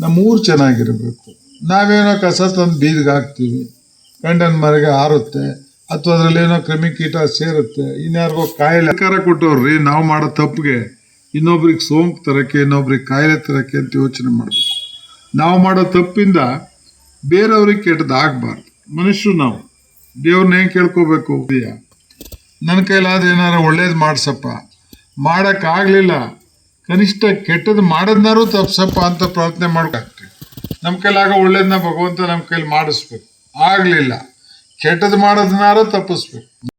ನಮ್ಮ ಊರು ಚೆನ್ನಾಗಿರಬೇಕು. ನಾವೇನೋ ಕಸ ತಂದು ಬೀದಿಗೆ ಹಾಕ್ತೀವಿ. ಗಂಡನ ಮರೆಗೆ ಹಾರುತ್ತೆ. ಅಥವಾ ಅದರಲ್ಲಿ ಏನೋ ಕ್ರಿಮಿಕೀಟ ಸೇರುತ್ತೆ. ಇನ್ಯಾರಿಗೋ ಕಾಯಿಲೆ ಸರ್ಕಾರ ಕೊಟ್ಟವ್ರಿ, ನಾವು ಮಾಡೋ ತಪ್ಪಿಗೆ. ಇನ್ನೊಬ್ರಿಗೆ ಸೋಂಕು ತರಕ್ಕೆ, ಇನ್ನೊಬ್ರಿಗೆ ಕಾಯಿಲೆ ತರಕ್ಕೆ ಅಂತ ಯೋಚನೆ ಮಾಡಬೇಕು. ನಾವು ಮಾಡೋ ತಪ್ಪಿಂದ ಬೇರೆಯವ್ರಿಗೆ ಕೆಟ್ಟದ್ದು ಆಗಬಾರ್ದು. ಮನುಷ್ಯರು ನಾವು. ದೇವ್ರನ್ನ ಹೆಂಗೆ ಕೇಳ್ಕೋಬೇಕು? ನನ್ನ ಕೈಲಾದ್ರೆ ಏನಾರ ಒಳ್ಳೇದು ಮಾಡಿಸಪ್ಪ. ಮಾಡೋಕ್ಕಾಗಲಿಲ್ಲ. ಕನಿಷ್ಠ ಕೆಟ್ಟದ್ದು ಮಾಡೋದನ್ನಾರು ತಪ್ಸಪ್ಪ ಅಂತ ಪ್ರಾರ್ಥನೆ ಮಾಡ್ಬೇಕಾಗ್ತೀವಿ ನಮ್ಮ ಕೈಲಾಗ ಒಳ್ಳೇದನ್ನ ಭಗವಂತ ನಮ್ಮ ಕೈಲಿ ಮಾಡಿಸ್ಬೇಕು. ಆಗಲಿಲ್ಲ. ಕೆಟ್ಟದ್ದು ಮಾಡೋದನ್ನಾರು ತಪ್ಪಿಸ್ಬೇಕು.